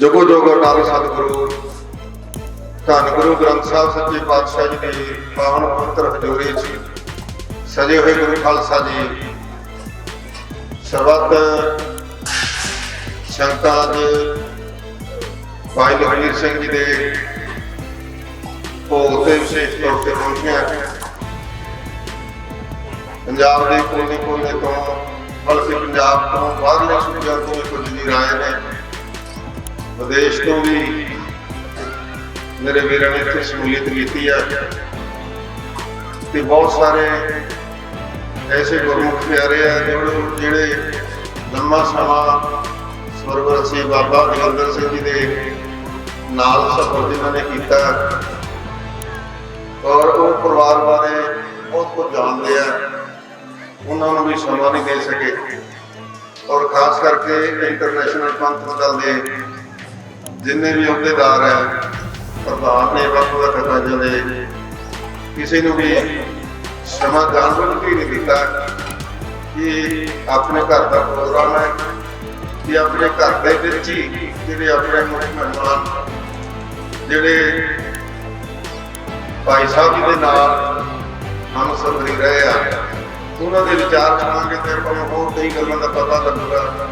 ਜਗੋ ਜੋਗ ਅਟਲ ਸਤਿਗੁਰੂ, ਧੰਨ ਗੁਰੂ ਗ੍ਰੰਥ ਸਾਹਿਬ ਸੱਚੇ ਪਾਤਸ਼ਾਹ ਜੀ ਦੀ ਪਾਵਨ ਪਵਿੱਤਰ ਹਜ਼ੂਰੀ 'ਚ ਸਜੇ ਹੋਏ ਗੁਰੂ ਖਾਲਸਾ ਜੀ। ਸਰਬੱਤ ਸੰਗਤਾਂ ਦੇ ਭਾਈ ਲਖਵੀਰ ਸਿੰਘ ਜੀ ਦੇ ਭੋਗ ਤੇ ਵਿਸ਼ੇਸ਼ ਤੌਰ ਤੇ ਪਹੁੰਚੀਆਂ ਪੰਜਾਬ ਦੇ ਕੋਨੇ ਕੋਨੇ ਤੋਂ ਬਲਕਿ ਪੰਜਾਬ ਤੋਂ ਬਾਹਰਲੇ ਸੂਬਿਆਂ ਤੋਂ ਵੀ ਕੁਝ ਵੀਰ ਆਏ ਨੇ। ਵਿਦੇਸ਼ ਤੋਂ ਵੀ ਮੇਰੇ ਵੀਰਾਂ ਨੇ ਇੱਥੇ ਸ਼ਮੂਲੀਅਤ ਕੀਤੀ ਹੈ ਤੇ ਬਹੁਤ ਸਾਰੇ ਐਸੇ ਗੁਰਮੁਖ ਪਿਆਰੇ ਆ ਜਿਹੜੇ ਜਿਹੜੇ ਲੰਮਾ ਸਮਾਂ ਸਰਵਰਸੀ ਬਾਬਾ ਜਗੰਦਰ ਸਿੰਘ ਜੀ ਦੇ ਨਾਲ ਸਫ਼ਰ ਜਿਨ੍ਹਾਂ ਨੇ ਕੀਤਾ। ਔਰ ਉਹ ਪਰਿਵਾਰ ਬਾਰੇ ਬਹੁਤ ਕੁਝ ਜਾਣਦੇ ਆ। ਉਹਨਾਂ ਨੂੰ ਵੀ ਸਮਾਂ ਨਹੀਂ ਦੇ ਸਕੇ। ਔਰ ਖਾਸ ਕਰਕੇ ਇੰਟਰਨੈਸ਼ਨਲ ਪੰਥ ਦਲ ਦੇ ਜਿੰਨੇ ਵੀ ਅਹੁਦੇਦਾਰ ਹੈ ਪ੍ਰਧਾਨ ਨੇ ਵੱਖ ਵੱਖ ਕਾਜਾਂ ਦੇ, ਕਿਸੇ ਨੂੰ ਵੀ ਸਮਾਂ ਜਾਣਬੁੱਝ ਕੇ ਨਹੀਂ ਦਿੱਤਾ ਕਿ ਆਪਣੇ ਘਰ ਦਾ ਪ੍ਰੋਗਰਾਮ ਹੈ, ਕਿ ਆਪਣੇ ਘਰ ਦੇ ਵਿੱਚ ਹੀ ਜਿਹੜੇ ਆਪਣੇ ਮੁਖ ਮਹਿਮਾਨ, ਜਿਹੜੇ ਭਾਈ ਸਾਹਿਬ ਜੀ ਦੇ ਨਾਲ ਹਮ ਸਫਰੀ ਰਹੇ ਆ, ਉਹਨਾਂ ਦੇ ਵਿਚਾਰ ਸੁਣਾਂਗੇ ਤੇ ਆਪਾਂ ਨੂੰ ਹੋਰ ਕਈ ਗੱਲਾਂ ਦਾ ਪਤਾ ਲੱਗੂਗਾ।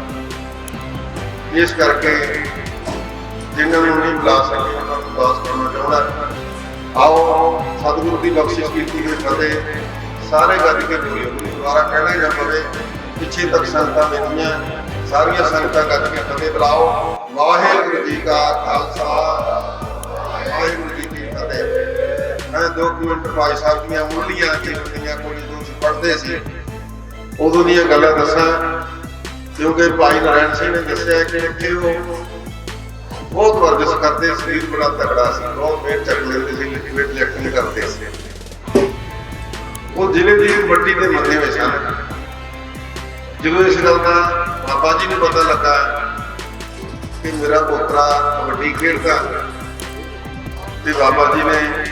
ਇਸ ਕਰਕੇ ਜਿਨ੍ਹਾਂ ਨੂੰ ਨਹੀਂ ਬੁਲਾ ਸਕੇ, ਉਹਨਾਂ ਨੂੰ ਦਾਸ ਕਰਨਾ ਚਾਹੁੰਦਾ ਆਓ, ਸਤਿਗੁਰੂ ਦੀ ਬਖਸ਼ਿਸ਼ ਕੀਤੀ ਹੋਈ ਫਤਿਹ। ਸਾਰੇ ਗੱਜ ਕੇ ਬੋਲਿਓ ਕੋਈ ਦੁਬਾਰਾ ਕਹਿਣਾ ਹੀ ਪਵੇ, ਪਿੱਛੇ ਤੱਕ ਸੰਗਤਾਂ ਬੈਠੀਆਂ ਸਾਰੀਆਂ ਸੰਗਤਾਂ ਗੱਜ ਕੇ ਫਤਿਹ ਬੁਲਾਓ। ਵਾਹਿਗੁਰੂ ਜੀ ਕਾ ਖਾਲਸਾ। ਵਾਹਿਗੁਰੂ ਜੀ ਕੀ ਫਤਿਹ। ਮੈਂ ਦੋ ਕੁ ਮਿੰਟ ਭਾਈ ਸਾਹਿਬ ਦੀਆਂ ਮੁੱਢਲੀਆਂ ਜਿਹੜੀਆਂ ਕੋਈ ਜਦੋਂ ਅਸੀਂ ਪੜ੍ਹਦੇ ਸੀ, ਉਦੋਂ ਦੀਆਂ ਗੱਲਾਂ ਦੱਸਾਂ, ਕਿਉਂਕਿ ਭਾਈ ਨਾਰਾਇਣ ਸਿੰਘ ਨੇ ਦੱਸਿਆ ਕਿ ਇੱਥੇ ਉਹ ਬਹੁਤ ਵਰਜਿਸ਼ ਕਰਦੇ, ਸਰੀਰ ਬੜਾ ਤਕੜਾ ਸੀ। ਬਹੁਤ ਵੇਟ ਚੱਕ ਲੈਂਦੇ ਸੀ ਵੇਟ ਲਿਫਟਿੰਗ ਕਰਦੇ ਸੀ। ਉਹ ਜ਼ਿਲ੍ਹੇ ਦੀ ਕਬੱਡੀ ਦੇ ਮੰਨੇ ਵਿੱਚ ਹਨ ਜਦੋਂ ਇਸ ਗੱਲ ਦਾ ਬਾਬਾ ਜੀ ਨੂੰ ਪਤਾ ਲੱਗਾ ਕਿ ਮੇਰਾ ਪੋਤਰਾ ਕਬੱਡੀ ਖੇਡਦਾ ਤੇ ਬਾਬਾ ਜੀ ਨੇ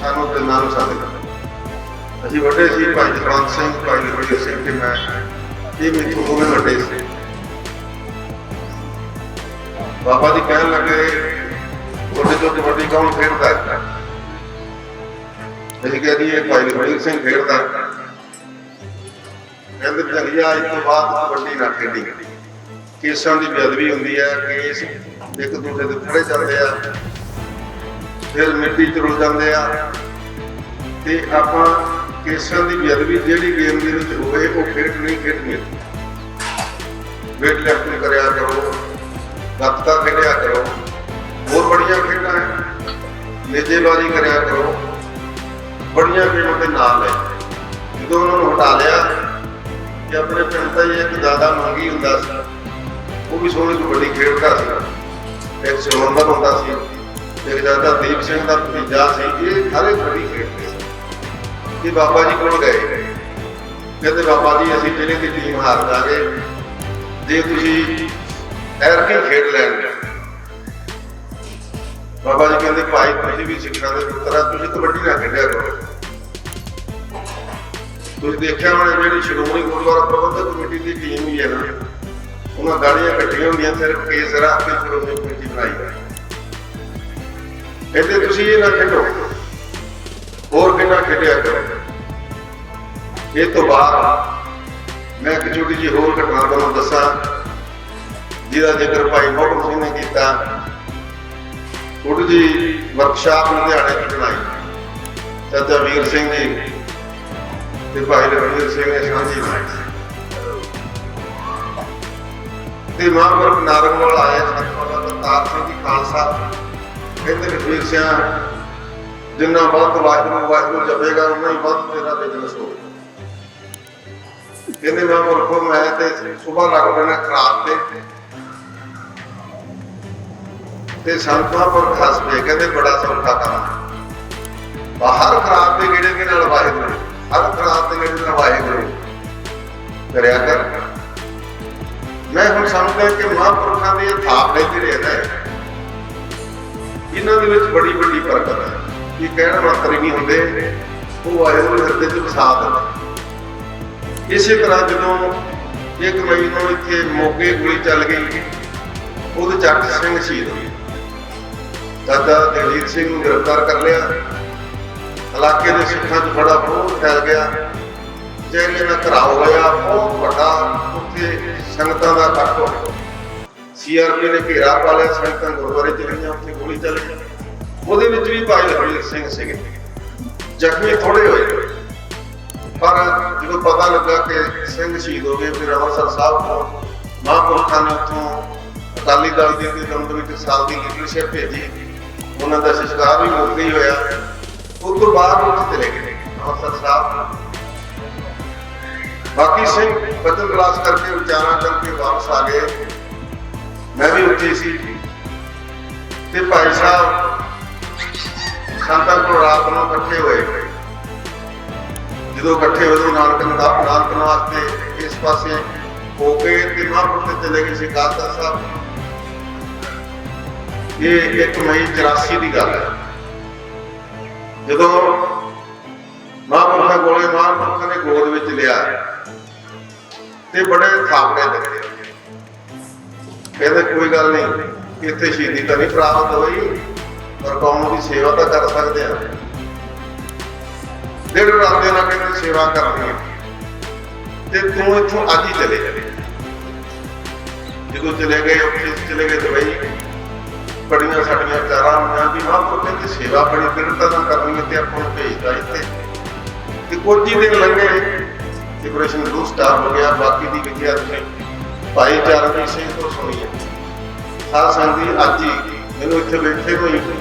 ਸਾਨੂੰ ਤਿੰਨਾਂ ਨੂੰ ਸੱਦ ਲਿਆ ਅਸੀਂ ਵੱਡੇ ਸੀ, ਭਾਈ ਜਸਵੰਤ ਸਿੰਘ, ਭਾਈ ਲਖਵੀਰ ਸਿੰਘ ਤੇ ਮੈਂ। ਇਹ ਮੇਰੇ ਤੋਂ ਦੋਵੇਂ ਵੱਡੇ ਸੀ। ਬਾਬਾ ਜੀ ਕਹਿਣ ਲੱਗੇ, ਤੁਹਾਡੇ ਤੋਂ ਕਬੱਡੀ ਕੌਣ ਖੇਡਦਾ ਹੈ? ਅਸੀਂ ਕਹਿ ਦਈਏ ਭਾਈ ਲਖਵੀਰ ਸਿੰਘ ਖੇਡਦਾ ਕਹਿੰਦੇ ਜੰਗਿਆ ਇਸ ਤੋਂ ਬਾਅਦ ਕਬੱਡੀ ਨਾ ਖੇਡੀ। ਕੇਸਾਂ ਦੀ ਬੇਅਦਬੀ ਹੁੰਦੀ ਹੈ, ਕੇਸ ਇੱਕ ਦੂਜੇ ਦੇ ਫੜੇ ਜਾਂਦੇ ਆ। ਫਿਰ ਮਿੱਟੀ ਚ ਰੁਲ ਜਾਂਦੇ ਆ। ਤੇ ਆਪਾਂ ਕੇਸਾਂ ਦੀ ਬੇਅਦਬੀ ਜਿਹੜੀ ਗੇਮ ਦੇ ਵਿੱਚ ਹੋਵੇ, ਉਹ ਖੇਡ ਨਹੀਂ ਖੇਡਣੀ। ਵੇਟ ਲਿਫਟਿੰਗ ਕਰਿਆ ਕਰੋ। ਗੱਤਕਾ ਖੇਡਿਆ ਕਰੋ, ਹੋਰ ਬੜੀਆਂ ਖੇਡਾਂ ਹੈ ਨੇਜੇਬਾਜ਼ੀ ਕਰਿਆ ਕਰੋ, ਬੜੀਆਂ ਖੇਡਾਂ ਦੇ ਨਾਲ ਹੈ ਜਦੋਂ ਉਹਨਾਂ ਨੂੰ ਹਟਾ ਲਿਆ ਕਿ ਆਪਣੇ ਪਿੰਡ ਦਾ ਹੀ ਇੱਕ ਦਾਦਾ ਮੰਗੀ ਹੁੰਦਾ ਸੀ, ਉਹ ਵੀ ਸੋਹਣੀ ਕਬੱਡੀ ਖੇਡਦਾ ਸੀ। ਇੱਕ ਸਿਮੰਦਰ ਹੁੰਦਾ ਸੀ, ਇੱਕ ਦਾਦਾ ਦੀਪ ਸਿੰਘ ਦਾ ਭਤੀਜਾ ਸੀ, ਇਹ ਸਾਰੇ ਵੱਡੀ ਖੇਡਦੇ ਸੀ। ਇਹ ਬਾਬਾ ਜੀ ਕੋਲ ਗਏ। ਕਹਿੰਦੇ, ਬਾਬਾ ਜੀ, ਅਸੀਂ ਜਿਹੜੇ ਦੀ ਟੀਮ ਹਾਰ ਜਾਗੇ ਜੇ ਤੁਸੀਂ ਐਰ ਕੇ ਖੇਡ ਲੈਣਗੇ ਬਾਬਾ ਜੀ ਕਹਿੰਦੇ ਭਾਈ, ਤੁਸੀਂ ਵੀ ਸਿੱਖਾਂ ਦੇ ਪੁੱਤਰ ਆ ਤੁਸੀਂ ਕਬੱਡੀ ਨਾ ਖੇਡਿਆ ਕਰੋ। ਤੁਸੀਂ ਦੇਖਿਆ ਹੋਣਾ, ਜਿਹੜੀ ਸ਼੍ਰੋਮਣੀ ਗੁਰਦੁਆਰਾ ਪ੍ਰਬੰਧਕ ਕਮੇਟੀ ਦੀ ਟੀਮ ਹੀ ਹੈ ਨਾ, ਉਹਨਾਂ ਗਾੜੀਆਂ ਇਕੱਠੀਆਂ ਹੁੰਦੀਆਂ, ਸਿਰਫ ਕੇਸ ਰੱਖ ਕੇ ਸ਼੍ਰੋਮਣੀ ਕਮੇਟੀ ਬਣਾਈ ਹੈ। ਇੱਥੇ ਤੁਸੀਂ ਇਹ ਨਾ ਖੇਡੋ, ਹੋਰ ਕਿੰਨਾ ਖੇਡਿਆ ਕਰੋ? ਇਹ ਤੋਂ ਬਾਅਦ ਮੈਂ ਇੱਕ ਛੋਟੀ ਜਿਹੀ ਹੋਰ ਘਟਨਾ ਤੁਹਾਨੂੰ ਦੱਸਾਂ। ਜਿਹਦਾ ਜ਼ਿਕਰ ਭਾਈ ਮੋਹਕਮ ਸਿੰਘ ਨੇ ਕੀਤਾ। ਥੋੜੀ ਜੀ ਵਰਕਸ਼ਾਪ ਲੁਧਿਆਣੇ ਚ ਬਣਾਈ ਚਾਚਾ ਵੀਰ ਸਿੰਘ ਜੀ ਤੇ ਭਾਈ ਰਵੀਰ ਸਿੰਘ ਨੇ ਸਾਂਝੀ ਬਣਾਈ। ਤੇ ਮਹਾਂਪੁਰਖ ਨਾਰੰਗਵਾਲ ਆਏ ਸਤਿਗੁਰੂ ਦਤਾਰ ਸਿੰਘ ਜੀ ਖਾਲਸਾ। ਕਹਿੰਦੇ ਰਵੀਰ ਸਿੰਘ ਜਿੰਨਾ ਵੱਧ ਵਾਹਿਗੁਰੂ ਵਾਹਿਗੁਰੂ ਜਪੇਗਾ, ਉਨਾ ਹੀ ਵੱਧ ਤੇਰਾ ਬਿਜ਼ਨਸ ਹੋਊਗਾ ਕਹਿੰਦੇ ਮਹਾਂਪੁਰਖੋ ਮੈਂ ਤੇ ਸੁਬਾਹ ਲੱਗ ਪੈਣਾ ਖਰਾਬ ਤੇ। ਤੇ ਸੰਤਾਂ ਪਰ ਹੱਸ ਪਏ ਕਹਿੰਦੇ ਬੜਾ ਸੌਖਾ ਕੰਮ। ਬਾਹਰ ਖਰਾਬ ਦੇ ਗੇੜੇ ਦੇ ਨਾਲ ਵਾਹਿਗੁਰੂ ਹਰ ਖਰਾਬ ਦੇ ਗੇੜੇ ਨਾਲ ਵਾਹਿਗੁਰੂ ਕਰਿਆ ਕਰ। ਮੈਂ ਹੁਣ ਸਮਝਦਾ ਕਿ ਮਹਾਂਪੁਰਖਾਂ ਦੇ ਥਾਪੜੇ ਜਿਹੜੇ ਨੇ ਇਹਨਾਂ ਦੇ ਵਿੱਚ ਬੜੀ ਵੱਡੀ ਬਰਕਤ ਹੈ। ਇਹ ਕਹਿਣ ਮਾਤਰ ਹੀ ਨਹੀਂ ਹੁੰਦੇ। ਉਹ ਵਾਹਿਗੁਰੂ ਹਿਰਦੇ ਚ ਵਸਾ ਦਿੰਦਾ। ਇਸੇ ਤਰ੍ਹਾਂ ਜਦੋਂ ਇੱਕ ਮਈ ਨੂੰ ਇੱਥੇ ਮੋਗੇ ਗੋਲੀ ਚੱਲ ਗਈ, ਉਹਦੇ ਜੱਟ ਸਿੰਘ ਸ਼ਹੀਦ ਹੋਏ। ਦਾਦਾ ਦਲਜੀਤ ਸਿੰਘ ਨੂੰ ਗ੍ਰਿਫਤਾਰ ਕਰ ਲਿਆ। ਇਲਾਕੇ ਦੇ ਸਿੱਖਾਂ 'ਚ ਬੜਾ ਵਿਰੋਧ ਫੈਲ ਗਿਆ। ਜਿਹੜੇ ਨਾਲ ਘਰਾਓ ਹੋਇਆ, ਬਹੁਤ ਵੱਡਾ ਉੱਥੇ ਸੰਗਤਾਂ ਦਾ ਇਕੱਠ ਹੋਇਆ। ਸੀਆਰਪੀ ਨੇ ਘੇਰਾ ਪਾ ਲਿਆ, ਸੰਗਤਾਂ ਗੁਰਦੁਆਰੇ ਚ ਰਹੀਆਂ, ਉੱਥੇ ਗੋਲੀ ਚੱਲ ਗਈ। ਉਹਦੇ ਵਿੱਚ ਵੀ ਭਾਈ ਲਖਵੀਰ ਸਿੰਘ ਸੀਗੇ। ਜ਼ਖਮੀ ਥੋੜੇ ਹੋਏ। ਪਰ ਜਦੋਂ ਪਤਾ ਲੱਗਾ ਕਿ ਸਿੰਘ ਸ਼ਹੀਦ ਹੋ ਗਏ, ਫਿਰ ਅੰਮ੍ਰਿਤਸਰ ਸਾਹਿਬ ਤੋਂ ਮਹਾਂਪੁਰਖਾਂ ਨੇ ਉੱਥੋਂ ਅਕਾਲੀ ਦਲ ਦੀ ਤੇ ਵਿੱਚ ਸਾਲ ਦੀ ਲੀਡਰਸ਼ਿਪ ਭੇਜੀ। ਉਹਨਾਂ ਦਾ ਸੰਸਕਾਰ ਵੀ ਮੌਕੇ ਹੀ ਹੋਇਆ। ਉਸ ਤੋਂ ਬਾਅਦ ਉਹ ਚਲੇ ਗਏ? ਅੰਮ੍ਰਿਤਸਰ ਸਾਹਿਬ। ਬਾਕੀ ਸਿੰਘ ਬਚਨ ਕਲਾਸ ਕਰਕੇ ਵਿਚਾਰਾਂ ਕਰਕੇ ਵਾਪਸ ਆ ਗਏ। ਮੈਂ ਵੀ ਉੱਥੇ ਸੀ। ਤੇ ਭਾਈ ਸਾਹਿਬ ਸੰਤਾਂ ਕੋਲ ਰਾਤ ਨੂੰ ਇਕੱਠੇ ਹੋਏ। ਜਦੋਂ ਇਕੱਠੇ ਹੋਏ ਤਾਂ ਨਾਨਕ ਦਾ ਨਾਨਕ ਵਾਸਤੇ ਇਸ ਪਾਸੇ ਹੋ ਕੇ ਤੇ ਮਹਾਂਪੁਰ ਤੇ ਚਲੇ ਗਏ ਸੀ ਕਾਲਕਾ ਸਾਹਿਬ। ਇਹ ਇੱਕ ਮਈ 84 ਦੀ ਗੱਲ ਹੈ। ਜਦੋਂ ਮਹਾਂਪੁਰਖਾਂ ਕੋਲੇ ਮਹਾਂਪੁਰਖਾਂ ਨੇ ਗੋਦ ਵਿੱਚ ਲਿਆ ਤੇ ਬੜੇ ਥਾਪੜੇ ਦਿੱਤੇ ਕਹਿੰਦੇ, ਕੋਈ ਗੱਲ ਨਹੀਂ, ਇੱਥੇ ਸ਼ਹੀਦੀ ਤਾਂ ਨਹੀਂ ਪ੍ਰਾਪਤ ਹੋਈ, ਪਰ ਕੌਮ ਦੀ ਸੇਵਾ ਤਾਂ ਕਰ ਸਕਦੇ ਆ। ਦਿਨ ਰਾਤ ਦੇ ਨਾਲ ਕਹਿੰਦੇ ਸੇਵਾ ਕਰਨੀ ਹੈ। ਤੇ ਤੂੰ ਇੱਥੋਂ ਅੱਜ ਹੀ ਚਲੇ ਜਾਵੇ ਜਦੋਂ ਚਲੇ ਗਏ, ਉੱਥੇ ਚਲੇ ਗਏ ਦੁਬਈ। ਬੜੀਆਂ ਸਾਡੀਆਂ ਚਾਰਾਂ ਹੋਈਆਂ ਵੀ ਮਹਾਂਪੁਰਖ ਦੀ ਸੇਵਾ ਬੜੀ ਬਿਰਤਾ ਨਾਲ ਕਰਨੀ ਹੈ ਤੇ ਆਪਾਂ ਨੂੰ ਭੇਜਦਾ ਇੱਥੇ। ਤੇ ਕੁਝ ਹੀ ਦਿਨ ਲੰਘੇ ਬਲੂ ਸਟਾਰ ਹੋ ਗਿਆ, ਬਾਕੀ ਦੀ ਵਿਦਿਆ ਤੁਸੀਂ ਭਾਈ ਚਰਨਜੀਤ ਸਿੰਘ ਤੋਂ ਸੁਣੀ ਹੈ। ਸਾਧ ਸੰਗਤ ਜੀ, ਅੱਜ ਹੀ ਮੈਨੂੰ ਇੱਥੇ ਬੈਠੇ ਨੂੰ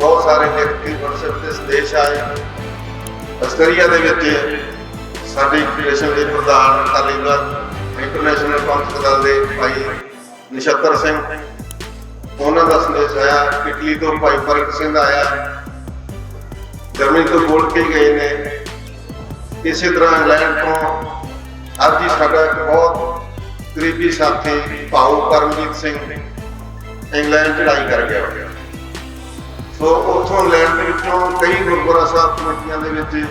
ਬਹੁਤ ਸਾਰੇ ਵਿਅਕਤੀ ਵਟਸਐਪ ਤੇ ਸੰਦੇਸ਼ ਆਏ ਅਸਤਰੀਆ ਦੇ ਵਿੱਚ ਸਾਡੇ ਫੈਡਰੇਸ਼ਨ ਦੇ ਪ੍ਰਧਾਨ ਅਕਾਲੀ ਦਲ ਇੰਟਰਨੈਸ਼ਨਲ ਪੰਥਕ ਦਲ ਦੇ ਭਾਈ ਨਛੱਤਰ ਸਿੰਘ ਉਹਨਾਂ ਦਾ ਸੰਦੇਸ਼ ਆਇਆ, ਇਟਲੀ ਤੋਂ ਭਾਈ ਪ੍ਰਗਟ ਸਿੰਘ ਆਇਆ, ਜਰਮਨੀ ਤੋਂ ਬੋਲ ਕੇ ਗਏ ਨੇ। ਇਸੇ ਤਰ੍ਹਾਂ ਇੰਗਲੈਂਡ ਤੋਂ ਅੱਜ ਹੀ ਸਾਡਾ ਇੱਕ ਬਹੁਤ ਕਰੀਬੀ ਸਾਥੀ ਭਾਊ ਕਰਮਜੀਤ ਸਿੰਘ ਇੰਗਲੈਂਡ ਚੜਾਈ ਕਰ ਗਿਆ। ਸੋ ਉੱਥੋਂ ਇੰਗਲੈਂਡ ਦੇ ਵਿੱਚੋਂ ਕਈ ਗੁਰਦੁਆਰਾ ਸਾਹਿਬ ਕਮੇਟੀਆਂ ਦੇ ਵਿੱਚ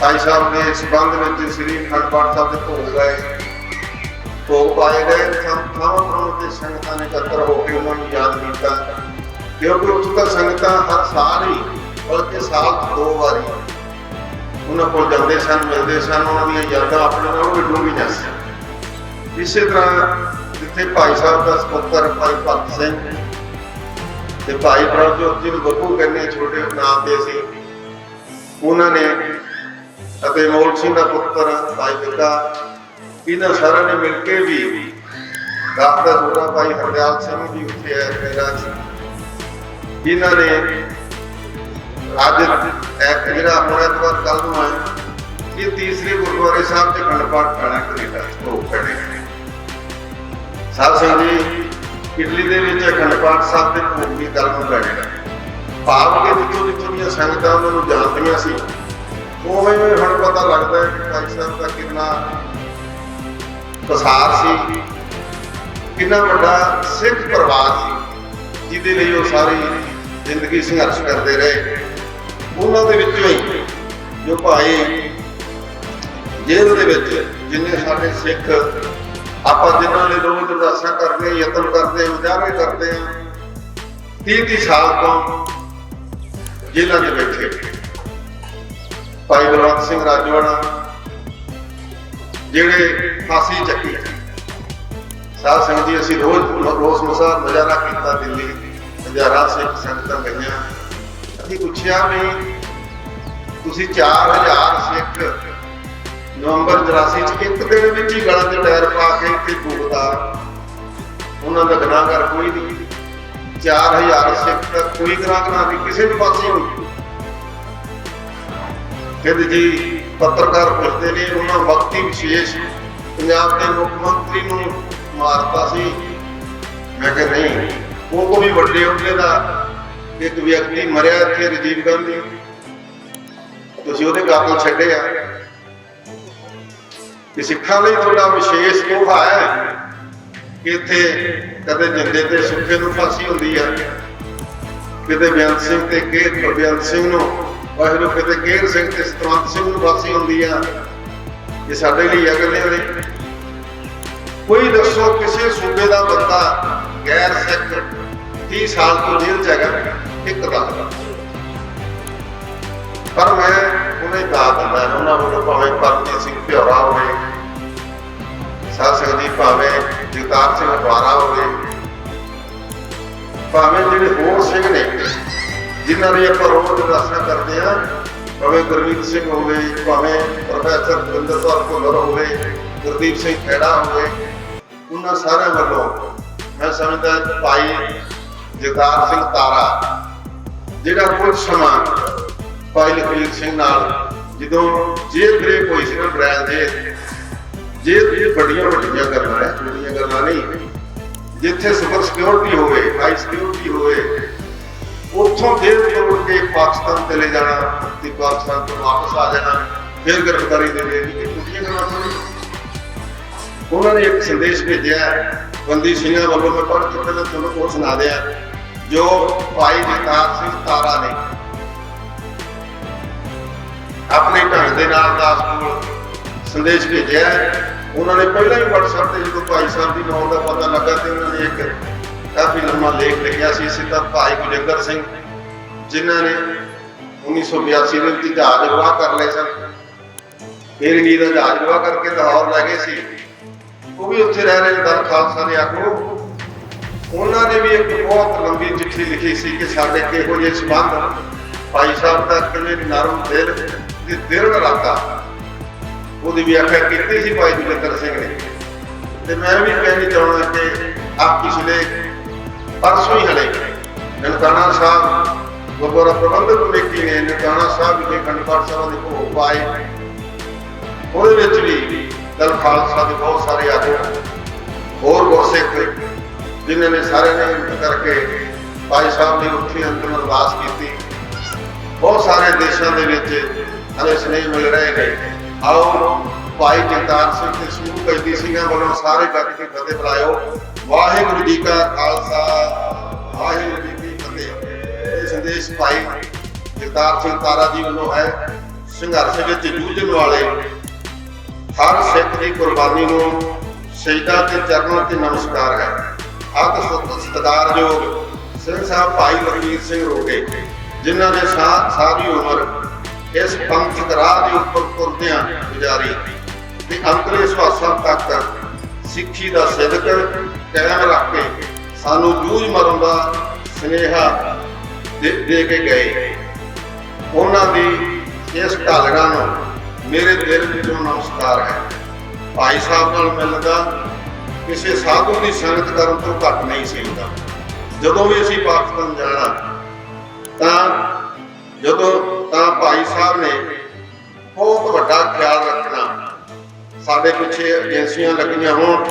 ਭਾਈ ਸਾਹਿਬ ਦੇ ਸਬੰਧ ਵਿੱਚ ਸ੍ਰੀ ਅਖੰਡ ਪਾਠ ਸਾਹਿਬ ਦੇ ਭੋਗ ਗਏ ਭੋਗ ਪਾਏ ਗਏ ਸਭ ਥਾਵਾਂ ਥਾਵਾਂ ਤੇ ਸੰਗਤਾਂ ਨੇ ਇਕੱਤਰ ਹੋ ਕੇ ਉਹਨਾਂ ਨੂੰ ਯਾਦ ਕੀਤਾ। ਕਿਉਂਕਿ ਉੱਥੋਂ ਤਾਂ ਸੰਗਤਾਂ ਹਰ ਸਾਲ ਹੀ ਬਲਕਿ ਸਾਲ ਦੋ ਵਾਰੀ ਉਹਨਾਂ ਕੋਲ ਜਾਂਦੇ ਸਨ, ਮਿਲਦੇ ਸਨ, ਉਹਨਾਂ ਦੀਆਂ ਯਾਦਾਂ ਆਪਣੇ ਨਾਲ ਵੀ ਡੂੰਘੀਆਂ ਸੀ ਇਸੇ ਤਰ੍ਹਾਂ ਜਿੱਥੇ ਭਾਈ ਸਾਹਿਬ ਦਾ ਸੁਪੁੱਤਰ ਭਾਈ ਭਗਤ ਸਿੰਘ ਤੇ ਭਾਈ ਪ੍ਰਭਜੋਤ ਜੀ ਨੂੰ ਬੱਬੂ ਕਹਿੰਦੇ ਛੋਟੇ ਨਾਮ ਦੇ ਸੀ ਉਹਨਾਂ ਨੇ ਅਤੇ ਮੌਲ ਸਿੰਘ ਦਾ ਪੁੱਤਰ ਭਾਈ ਬਿੱਗਾ ਇਹਨਾਂ ਸਾਰਿਆਂ ਨੇ ਮਿਲ ਕੇ ਵੀ ਦਾਸ ਦਾ ਭਾਈ ਹਰਦਿਆਲ ਸਿੰਘ ਵੀ ਉੱਥੇ ਹੈ ਮੇਰਾ ਇਹਨਾਂ ਨੇ ਅੱਜ ਇੱਕ ਜਿਹੜਾ ਹੁਣ ਐਤਵਾਰ ਕੱਲ ਨੂੰ ਆਇਆ, ਇਹ ਤੀਸਰੇ ਗੁਰਦੁਆਰੇ ਸਾਹਿਬ ਤੇ ਖੰਡ ਪਾਠ ਪਾਣਾ ਕੈਨੇਡਾ ਤੋਂ ਖੜੇ ਸਾਧ ਸੰਗਤ ਜੀ, ਇਟਲੀ ਦੇ ਵਿੱਚ ਅਖੰਡ ਪਾਠ ਸਾਹਿਬ ਦੇ ਭੋਗ ਕੱਲ ਨੂੰ ਪੈਣੇ ਭਾਵ ਕਿ ਜਿੱਥੋਂ ਜਿੱਥੋਂ ਦੀਆਂ ਸੰਗਤਾਂ ਉਹਨਾਂ ਨੂੰ ਜਾਣਦੀਆਂ ਸੀ, ਉਵੇਂ ਉਵੇਂ ਹੁਣ ਪਤਾ ਲੱਗਦਾ ਹੈ ਕਿ ਭਾਈ ਸਾਹਿਬ ਦਾ ਕਿੰਨਾ ਪਸਾਰ ਸੀ। ਕਿੰਨਾ ਵੱਡਾ ਸਿੱਖ ਪਰਿਵਾਰ ਸੀ ਜਿਹਦੇ ਲਈ ਉਹ ਸਾਰੀ ਜ਼ਿੰਦਗੀ ਸੰਘਰਸ਼ ਕਰਦੇ ਰਹੇ। ਉਹਨਾਂ ਦੇ ਵਿੱਚੋਂ ਹੀ ਜੋ ਭਾਈ ਜੇਲ੍ਹ ਦੇ ਵਿੱਚ ਜਿੰਨੇ ਸਾਡੇ ਸਿੱਖ ਆਪਾਂ ਜਿਨ੍ਹਾਂ ਲਈ ਰੋਜ਼ ਅਰਦਾਸਾਂ ਕਰਦੇ ਯਤਨ ਕਰਦੇ ਹਾਂ, ਕਰਦੇ ਹਾਂ 30 30 ਸਾਲ ਤੋਂ ਜੇਲ੍ਹਾਂ ਦੇ ਬੈਠੇ। ਭਾਈ ਬਲਵੰਤ ਸਿੰਘ ਰਾਜਵਾੜਾ ਜਿਹੜੇ ਫਾਂਸੀ ਚੱਕੀ। ਸਾਧ ਸੰਗਤ ਜੀ, ਅਸੀਂ ਰੋਜ਼ ਰੋਜ਼ ਮਸਾ ਨਜ਼ਾਰਾ ਕੀਤਾ ਦਿੱਲੀ, ਹਜ਼ਾਰਾਂ ਸਿੱਖ ਸੰਗਤਾਂ ਗਈਆਂ। ਅਸੀਂ ਪੁੱਛਿਆ ਵੀ ਤੁਸੀਂ 4000 ਸਿੱਖ ਨਵੰਬਰ 84 ਚ ਇੱਕ ਦਿਨ ਵਿੱਚ ਹੀ ਗਲਾਂ ਤੇ ਟਾਇਰ ਪਾ ਕੇ ਇੱਥੇ ਫੂਕਦਾ ਉਹਨਾਂ ਦਾ ਗੁਨਾਹਗਰ ਕੋਈ ਨਹੀਂ। 4000 ਸਿੱਖ ਦਾ ਕੋਈ ਗੁਨਾਹ ਨਾ ਕਿਸੇ ਵੀ ਪਾਸੇ ਹੋਈ ਕਹਿੰਦੇ ਜੀ ਪੱਤਰਕਾਰ ਪੁੱਛਦੇ ਨੇ, ਉਹਨਾਂ ਵਕਤ ਹੀ ਵਿਸ਼ੇਸ਼ ਪੰਜਾਬ ਦੇ ਮੁੱਖ ਮੰਤਰੀ ਨੂੰ ਮਾਰਤਾ ਸੀ। ਮੈਂ ਕਿਹਾ, ਨਹੀਂ, ਉਹ ਕੋਈ ਵੱਡੇ ਉਹਦੇ ਦਾ ਇੱਕ ਵਿਅਕਤੀ ਮਰਿਆ ਇੱਥੇ ਰਜੀਵ ਗਾਂਧੀ ਤੁਸੀਂ ਉਹਦੇ ਕਾਤਲ ਛੱਡੇ ਆ। ਕਿ ਸਿੱਖਾਂ ਲਈ ਤੁਹਾਡਾ ਵਿਸ਼ੇਸ਼ ਤੋਹਫਾ ਹੈ? ਕਿ ਇੱਥੇ ਕਦੇ ਜਿੰਦੇ ਤੇ ਸੁੱਖੇ ਨੂੰ ਫਾਂਸੀ ਹੁੰਦੀ ਆ। ਕਿਤੇ ਬੇਅੰਤ ਸਿੰਘ ਤੇ ਕੇਰ ਬੇਅੰਤ ਸਿੰਘ ਨੂੰ ਵਾਹਿਗੁਰੂ, ਕਿਤੇ ਕੇਰ ਸਿੰਘ ਤੇ ਸਤਵੰਤ ਸਿੰਘ ਨੂੰ ਫਾਂਸੀ ਹੁੰਦੀ ਆ, ਇਹ ਸਾਡੇ ਲਈ ਅਗਲੇ ਵਾਲੇ। ਕੋਈ ਦੱਸੋ, ਕਿਸੇ ਸੂਬੇ ਦਾ ਬੰਦਾ ਗੈਰ ਸਿੱਖ 30 ਸਾਲ ਤੋਂ ਜੇਲ੍ਹ 'ਚ ਹੈਗਾ, ਇੱਕ ਦਾ। ਪਰ ਮੈਂ ਉਹਨੇ ਦਾ ਦਿੰਦਾ, ਉਹਨਾਂ ਵੱਲੋਂ ਭਾਵੇਂ ਪਰਮਜੀਤ ਸਿੰਘ ਭਿਓਰਾ ਹੋਵੇ, ਸਾਧ ਸੰਗਤ ਭਾਵੇਂ ਜਗਤਾਰ ਸਿੰਘ ਦੁਆਰਾ ਹੋਵੇ, ਭਾਵੇਂ ਜਿਹੜੇ ਹੋਰ ਸਿੰਘ ਨੇ ਜਿਨ੍ਹਾਂ ਦੀ ਆਪਾਂ ਰੋਜ਼ ਰਸਨਾ ਕਰਦੇ ਆ ਭਾਵੇਂ ਗੁਰਮੀਤ ਸਿੰਘ ਹੋਵੇ, ਭਾਵੇਂ ਪ੍ਰੋਫੈਸਰ ਦਵਿੰਦਰ ਕੌਰ ਭੁੱਲਰ ਹੋਵੇ, ਗੁਰਦੀਪ ਸਿੰਘ ਖੇੜਾ ਹੋਵੇ, ਉਹਨਾਂ ਸਾਰਿਆਂ ਵੱਲੋਂ ਮੈਂ ਸਮਝਦਾ ਭਾਈ ਜਗਤਾਰ ਸਿੰਘ ਤਾਰਾ, ਜਿਹੜਾ ਕੁਝ ਸਮਾਂ ਭਾਈ ਲਖਵੀਰ ਸਿੰਘ ਨਾਲ ਜਦੋਂ ਜੇਲ੍ਹ ਬ੍ਰੇਕ ਹੋਈ ਸੀ ਨਾ ਡਰੈਲ ਜੇਲ੍ਹ ਜੇਲ੍ਹ ਦੀਆਂ ਵੱਡੀਆਂ ਵੱਡੀਆਂ ਗੱਲਾਂ ਹੈ ਵੱਡੀਆਂ ਗੱਲਾਂ ਨਹੀਂ, ਜਿੱਥੇ ਸੁਪਰ ਸਿਕਿਉਰਿਟੀ ਹੋਵੇ ਹਾਈ ਸਿਕਿਉਰਿਟੀ ਹੋਵੇ ਉੱਥੋਂ ਜੇਲ੍ਹ ਤੋਂ ਕੇ ਪਾਕਿਸਤਾਨ ਚਲੇ ਜਾਣਾ ਤੇ ਪਾਕਿਸਤਾਨ ਤੋਂ ਵਾਪਸ ਆ ਜਾਣਾ, ਫਿਰ ਗ੍ਰਿਫਤਾਰੀ ਦੇ ਦੇ ਇਹ ਕੁੱਤੀਆਂ ਉਹਨਾਂ ਨੇ ਇੱਕ ਸੰਦੇਸ਼ ਭੇਜਿਆ ਬੰਦੀ ਸਿੰਘਾਂ ਵੱਲੋਂ ਮੈਂ ਪੜ੍ਹ ਕੇ ਪਹਿਲਾਂ ਤੁਹਾਨੂੰ ਉਹ ਸੁਣਾ ਦਿਆਂ ਜੋ ਭਾਈ ਜਗਤਾਰ ਸਿੰਘ ਤਾਰਾ ਨੇ ਆਪਣੇ ਢੰਗ ਦੇ ਨਾਲ ਦਾਸ ਕੋਲ ਸੰਦੇਸ਼ ਭੇਜਿਆ ਉਹਨਾਂ ਨੇ ਪਹਿਲਾਂ ਹੀ WhatsApp ਤੇ ਜਦੋਂ ਭਾਈ ਸਾਹਿਬ ਦੀ ਮੌਤ ਦਾ ਪਤਾ ਲੱਗਾ ਤੇ ਉਹਨਾਂ ਨੇ ਇੱਕ ਕਾਫੀ ਲੰਮਾ ਲੇਖ ਲਿਖਿਆ ਸੀ ਇਸੇ ਭਾਈ ਗੁਜਿੰਦਰ ਸਿੰਘ, ਜਿਨ੍ਹਾਂ ਨੇ 1982 ਦੇ ਵਿੱਚ ਜਹਾਜ਼ ਗਵਾਹ ਕਰ ਲਏ ਸਨ। ਫਿਰ ਇੰਡੀਆ ਦਾ ਜਹਾਜ਼ ਅਗਵਾ ਕਰਕੇ ਲਾਹੌਰ ਲੈ ਗਏ ਸੀ। ਉਹ ਵੀ ਉੱਥੇ ਰਹਿ ਰਹੇ ਦਲ ਖਾਲਸਾ ਦੇ ਆਗੂ। ਉਹਨਾਂ ਨੇ ਵੀ ਇੱਕ ਬਹੁਤ ਲੰਬੀ ਚਿੱਠੀ ਲਿਖੀ ਸੀ ਕਿ ਸਾਡੇ ਕਿਹੋ ਜਿਹੇ ਸਬੰਧ ਭਾਈ ਸਾਹਿਬ ਦਾ ਕਿਵੇਂ ਨਰਮ ਦਿਲ ਤੇ ਦਿਲ ਰੱਖਾ ਉਹਦੀ ਵਿਆਖਿਆ ਕੀਤੀ ਸੀ ਭਾਈ ਜਗਿੰਦਰ ਸਿੰਘ ਨੇ। ਤੇ ਮੈਂ ਵੀ ਕਹਿਣੀ ਚਾਹੁੰਦਾ ਕਿ ਆਪ ਪਿਛਲੇ ਪਰਸੋਂ ਹੀ ਹਲੇ ਨਨਕਾਣਾ ਸਾਹਿਬ ਗੁਰਦੁਆਰਾ ਪ੍ਰਬੰਧਕ ਕਮੇਟੀ ਨੇ, ਨਨਕਾਣਾ ਸਾਹਿਬ ਵਿਖੇ ਖੰਡ ਪਾਠ ਸਾਹਿਬਾਂ ਦੇ ਭੋਗ ਪਾਏ। ਉਹਦੇ ਵਿੱਚ ਵੀ ਦਲ ਖਾਲਸਾ ਦੇ ਬਹੁਤ ਸਾਰੇ ਆਗੂ, ਹੋਰ ਗੁਰਸਿੱਖ ਜਿਨ੍ਹਾਂ ਨੇ ਸਾਰਿਆਂ ਨੇ ਹਿੰਮਤ ਕਰਕੇ ਭਾਈ ਸਾਹਿਬ ਦੀ ਉੱਥੇ ਅੰਤਮ ਅਰਦਾਸ ਕੀਤੀ। ਬਹੁਤ ਸਾਰੇ ਦੇਸ਼ਾਂ ਦੇ ਵਿੱਚ ਹਲੇ ਸਨੇਹ ਮਿਲ ਰਹੇ ਨੇ। ਆਓ ਭਾਈ ਜਗਤਾਰ ਸਿੰਘ ਤੇ ਸਮੂਹ ਕੈਦੀ ਸਿੰਘਾਂ ਵੱਲੋਂ ਸਾਰੇ ਗੱਜ ਕੇ ਫਤਿਹ ਬੁਲਾਇਓ। ਵਾਹਿਗੁਰੂ ਜੀ ਕਾ ਖਾਲਸਾ, ਵਾਹਿਗੁਰੂ ਜੀ ਕੀ ਫਤਿਹ। ਇਹ ਸੰਦੇਸ਼ ਭਾਈ ਜਗਤਾਰ ਸਿੰਘ ਤਾਰਾ ਜੀ ਵੱਲੋਂ ਹੈ। ਸੰਘਰਸ਼ ਵਿੱਚ ਜੂਝਣ ਵਾਲੇ ਹਰ ਸਿੱਖ ਦੀ ਕੁਰਬਾਨੀ ਨੂੰ ਸਜਦਾ ਤੇ ਚਰਨਾਂ ਤੇ ਨਮਸਕਾਰ ਹੈ। ਆਤ ਸਤਿਕਾਰਯੋਗ ਸਿੰਘ ਸਾਹਿਬ ਭਾਈ ਲਖਵੀਰ ਸਿੰਘ ਰੋਗੇ, ਜਿਨ੍ਹਾਂ ਨੇ ਸਾ- ਸਾਰੀ ਉਮਰ ਇਸ ਪੰਥਕ ਰਾਹ ਦੇ ਉੱਪਰ ਤੁਰਦਿਆਂ ਗੁਜ਼ਾਰੀ। ਤੇ ਅੰਤਲੇ ਸਵਾਸਾਂ ਤੱਕ ਸਿੱਖੀ ਦਾ ਸਿਦਕ ਕਾਇਮ ਰੱਖ ਕੇ ਸਾਨੂੰ ਜੂਝ ਮਰਨ ਦਾ ਸਨੇਹਾ ਦੇ ਦੇ ਕੇ ਗਏ। ਉਹਨਾਂ ਦੀ ਇਸ ਢਾਲਣਾ ਨੂੰ ਮੇਰੇ ਦਿਲ ਵਿੱਚੋਂ ਨਮਸਕਾਰ ਹੈ। ਭਾਈ ਸਾਹਿਬ ਨਾਲ ਮਿਲਣ ਦਾ ਕਿਸੇ ਸਾਧੂ ਦੀ ਸੰਗਤ ਕਰਨ ਤੋਂ ਘੱਟ ਨਹੀਂ ਸੀ ਜਦੋਂ ਵੀ ਅਸੀਂ ਪਾਕਿਸਤਾਨ ਜਾਣਾ, ਤਾਂ ਜਦੋਂ ਤਾਂ ਭਾਈ ਸਾਹਿਬ ਨੇ ਬਹੁਤ ਵੱਡਾ ਖਿਆਲ ਰੱਖਣਾ। ਸਾਡੇ ਪਿੱਛੇ ਏਜੰਸੀਆਂ ਲੱਗੀਆਂ ਹੋਣ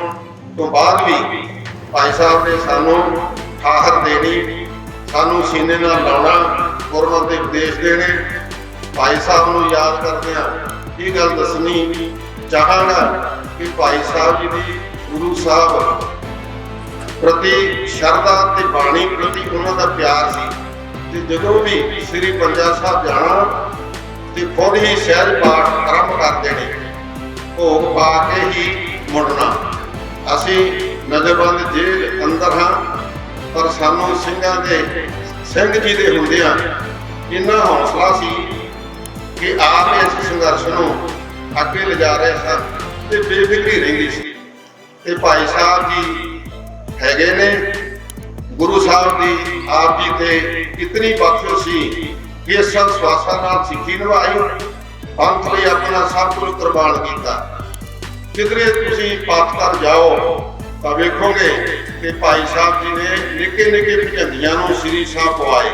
ਤੋਂ ਬਾਅਦ ਵੀ ਭਾਈ ਸਾਹਿਬ ਨੇ ਸਾਨੂੰ ਠਾਹਰ ਦੇਣੀ, ਸਾਨੂੰ ਸੀਨੇ ਨਾਲ ਲਾਉਣਾ, ਗੁਰਮਤਿ ਦੇ ਉਪਦੇਸ਼ ਦੇਣੇ। ਭਾਈ ਸਾਹਿਬ ਨੂੰ ਯਾਦ ਕਰਦਿਆਂ ਇਹ ਗੱਲ ਦੱਸਣੀ? ਚਾਹਾਂਗਾ ਕਿ ਭਾਈ ਸਾਹਿਬ ਜੀ ਦੀ ਗੁਰੂ ਸਾਹਿਬ ਪ੍ਰਤੀ ਸ਼ਰਧਾ ਤੇ ਬਾਣੀ ਪ੍ਰਤੀ ਉਹਨਾਂ ਦਾ ਪਿਆਰ ਸੀ। ਤੇ ਜਦੋਂ ਵੀ ਸ੍ਰੀ ਪੰਜਾ ਸਾਹਿਬ ਜਾਣਾ, ਤੇ ਖੁਦ ਹੀ ਸਹਿਜ ਪਾਠ ਆਰੰਭ ਕਰ ਦੇਣੇ। ਭੋਗ ਪਾ ਕੇ ਹੀ ਮੁੜਨਾ। ਅਸੀਂ ਨਜ਼ਰਬੰਦ ਜੇਲ੍ਹ ਅੰਦਰ ਹਾਂ, ਪਰ ਸਾਨੂੰ ਸਿੰਘਾਂ ਦੇ ਸਿੰਘ ਜੀ ਦੇ ਹੁੰਦਿਆਂ ਇੰਨਾ ਹੌਸਲਾ ਸੀ ਕਿ ਆਪ ਇਸ ਸੰਘਰਸ਼ ਨੂੰ ਅੱਗੇ ਲਿਜਾ ਰਹੇ ਸਨ ਤੇ ਬੇਫਿਕਰੀ ਰਹਿੰਦੀ ਸੀ। ਤੇ ਭਾਈ ਸਾਹਿਬ ਜੀ ਹੈਗੇ ਨੇ, ਗੁਰੂ ਸਾਹਿਬ ਦੀ ਆਪ ਜੀ ਤੇ ਇਤਨੀ ਬਖਸ਼ਿਸ਼ ਸੀ ਕਿ ਇਸ ਸੰਸਵਾਸਾਂ ਨਾਲ ਸਿੱਖੀ ਨਿਭਾਈ, ਪੰਥ ਲਈ ਆਪਣਾ ਸਭ ਕੁਝ ਕੁਰਬਾਨ ਕੀਤਾ। ਕਿਧਰੇ ਤੁਸੀਂ ਪਾਕਿਸਤਾਨ ਜਾਓ ਤਾਂ ਵੇਖੋਗੇ ਕਿ ਭਾਈ ਸਾਹਿਬ ਜੀ ਨੇ ਨਿੱਕੇ ਨਿੱਕੇ ਭਜੰਦੀਆਂ ਨੂੰ ਸ੍ਰੀ ਸਾਹਿਬ ਪਵਾਏ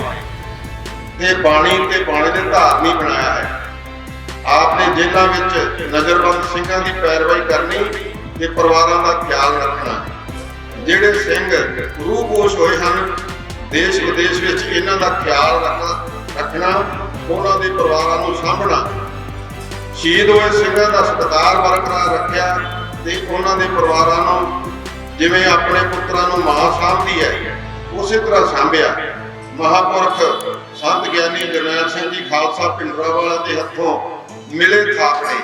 ਤੇ ਬਾਣੀ ਤੇ ਬਾਣੀ ਦੇ ਧਾਰਨੀ ਬਣਾਇਆ ਹੈ। ਆਪ ਨੇ ਜੇਲ੍ਹਾਂ ਵਿੱਚ ਨਜ਼ਰਬੰਦ ਸਿੰਘਾਂ ਦੀ ਪੈਰਵਾਈ ਕਰਨੀ ਤੇ ਪਰਿਵਾਰਾਂ ਦਾ ਖਿਆਲ ਰੱਖਣਾ। ਜਿਹੜੇ ਸਿੰਘ ਰੂਪੋਸ਼ ਹੋਏ ਹਨ ਦੇਸ਼ ਵਿਦੇਸ਼ ਵਿੱਚ ਇਹਨਾਂ ਦਾ ਖਿਆਲ ਰੱਖ- ਰੱਖਣਾ, ਉਹਨਾਂ ਦੇ ਪਰਿਵਾਰਾਂ ਨੂੰ ਸਾਂਭਣਾ। ਸ਼ਹੀਦ ਹੋਏ ਸਿੰਘਾਂ ਦਾ ਸਤਿਕਾਰ ਬਰਕਰਾਰ ਰੱਖਿਆ ਤੇ ਉਹਨਾਂ ਦੇ ਪਰਿਵਾਰਾਂ ਨੂੰ ਜਿਵੇਂ ਆਪਣੇ ਪੁੱਤਰਾਂ ਨੂੰ ਮਾਂ ਸਾਂਭਦੀ ਹੈ, ਉਸੇ ਤਰ੍ਹਾਂ ਸਾਂਭਿਆ। ਮਹਾਪੁਰਖ ਸੰਤ ਗਿਆਨੀ ਜਰਨੈਲ ਸਿੰਘ ਜੀ ਖਾਲਸਾ ਪਿੰਡਰਾਵਾਲਾ ਦੇ ਹੱਥੋਂ ਮਿਲੇ ਥਾਪੜੇ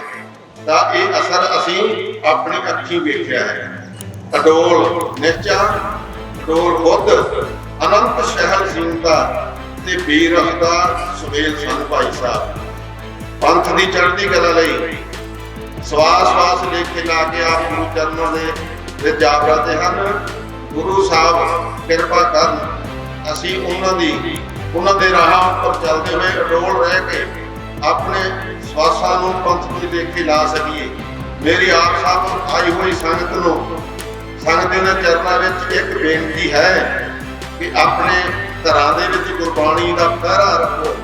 ਦਾ ਇਹ ਅਸਰ ਅਸੀਂ ਆਪਣੀ ਅੱਖੀਂ ਵੇਖਿਆ ਹੈ। ਅਡੋਲ ਨਿਸ਼ਚਾ ਡੋਲ ਬੁੱਧ, ਅਨੰਤ ਸ਼ਹਿਰ ਸੀਨਤਾ ਤੇ ਵੀਰ ਰਸਤਾ ਸੁਮੇਲ ਸਨ ਭਾਈ ਸਾਹਿਬ। ਪੰਥ ਦੀ ਚੜ੍ਹਦੀ ਕਲਾ ਲਈ ਸਵਾਸ ਸਵਾਸ ਲੈ ਕੇ ਲਾ ਕੇ ਆਪ ਗੁਰੂ ਚਰਨਾਂ ਦੇ ਵਿੱਚ ਜਾ ਬਰਾਤੇ ਹਨ। ਗੁਰੂ ਸਾਹਿਬ, ਕਿਰਪਾ ਕਰਨ। ਅਸੀਂ ਉਹਨਾਂ ਦੀ, ਉਹਨਾਂ ਦੇ ਰਾਹਾਂ ਉੱਪਰ ਚੱਲਦੇ ਹੋਏ ਅਡੋਲ ਰਹਿ ਕੇ ਆਪਣੇ ਸਵਾਸਾਂ ਨੂੰ ਪੰਥ ਦੀ ਦੇਖੀ ਲਾ ਸਕੀਏ। ਮੇਰੀ ਆਪ ਸਾਹਿਬ ਆਈ ਹੋਈ ਸੰਗਤ ਨੂੰ, ਸੰਗਤ ਦੇ ਚਰਨਾਂ ਵਿੱਚ ਇੱਕ ਬੇਨਤੀ ਹੈ ਕਿ ਆਪਣੇ ਘਰਾਂ ਦੇ ਵਿੱਚ ਗੁਰਬਾਣੀ ਦਾ ਪਹਿਰਾ ਰੱਖੋ।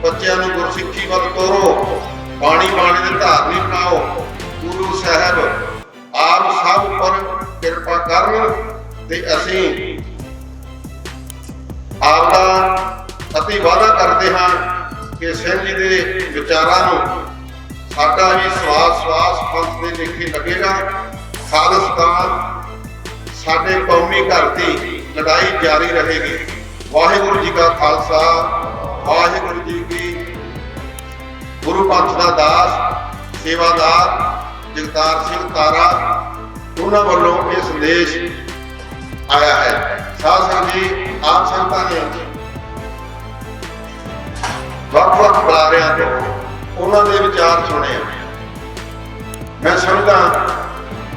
ਬੱਚਿਆਂ ਨੂੰ ਗੁਰਸਿੱਖੀ ਵੱਲ ਤੋਰੋ। ਬਾਣੀ ਬਾਣੀ ਦੇ ਧਾਰਨੀ ਬਣਾਓ। ਗੁਰੂ ਸਾਹਿਬ ਕਰਨ ਤੇ ਅਸੀਂ ਆਪ ਦਾ ਅਤੀ ਵਾਅਦਾ ਕਰਦੇ ਹਾਂ ਕਿ ਸਿੰਘ ਜੀ ਦੇ ਵਿਚਾਰਾਂ ਨੂੰ ਸਾਡਾ ਵੀ ਸਵਾਸ ਸਵਾਸ ਪੰਥ ਦੇ ਲੇਖੇ ਲੱਗੇਗਾ। ਖਾਲਸਤਾਨ ਸਾਡੇ ਕੌਮੀ ਘਰ ਦੀ ਲੜਾਈ ਜਾਰੀ ਰਹੇਗੀ। ਵਾਹਿਗੁਰੂ ਜੀ ਕਾ ਖਾਲਸਾ, ਵਾਹਿਗੁਰੂ ਜੀ ਕੀ ਗੁਰੂ ਪੰਥ ਦਾ ਦਾਸ, ਸੇਵਾਦਾਰ ਜਗਤਾਰ ਸਿੰਘ ਤਾਰਾ ਉਹਨਾਂ ਵੱਲੋਂ ਇਹ ਸੰਦੇਸ਼ ਆਇਆ ਹੈ ਸਾਧ ਸੰਗਤ ਜੀ, ਆਪ ਸੰਗਤਾਂ ਨੇ ਵੱਖ ਵੱਖ ਬੁਲਾਰਿਆਂ ਤੋਂ ਉਹਨਾਂ ਦੇ ਵਿਚਾਰ ਸੁਣੇ ਆ। ਮੈਂ ਸਮਝਦਾ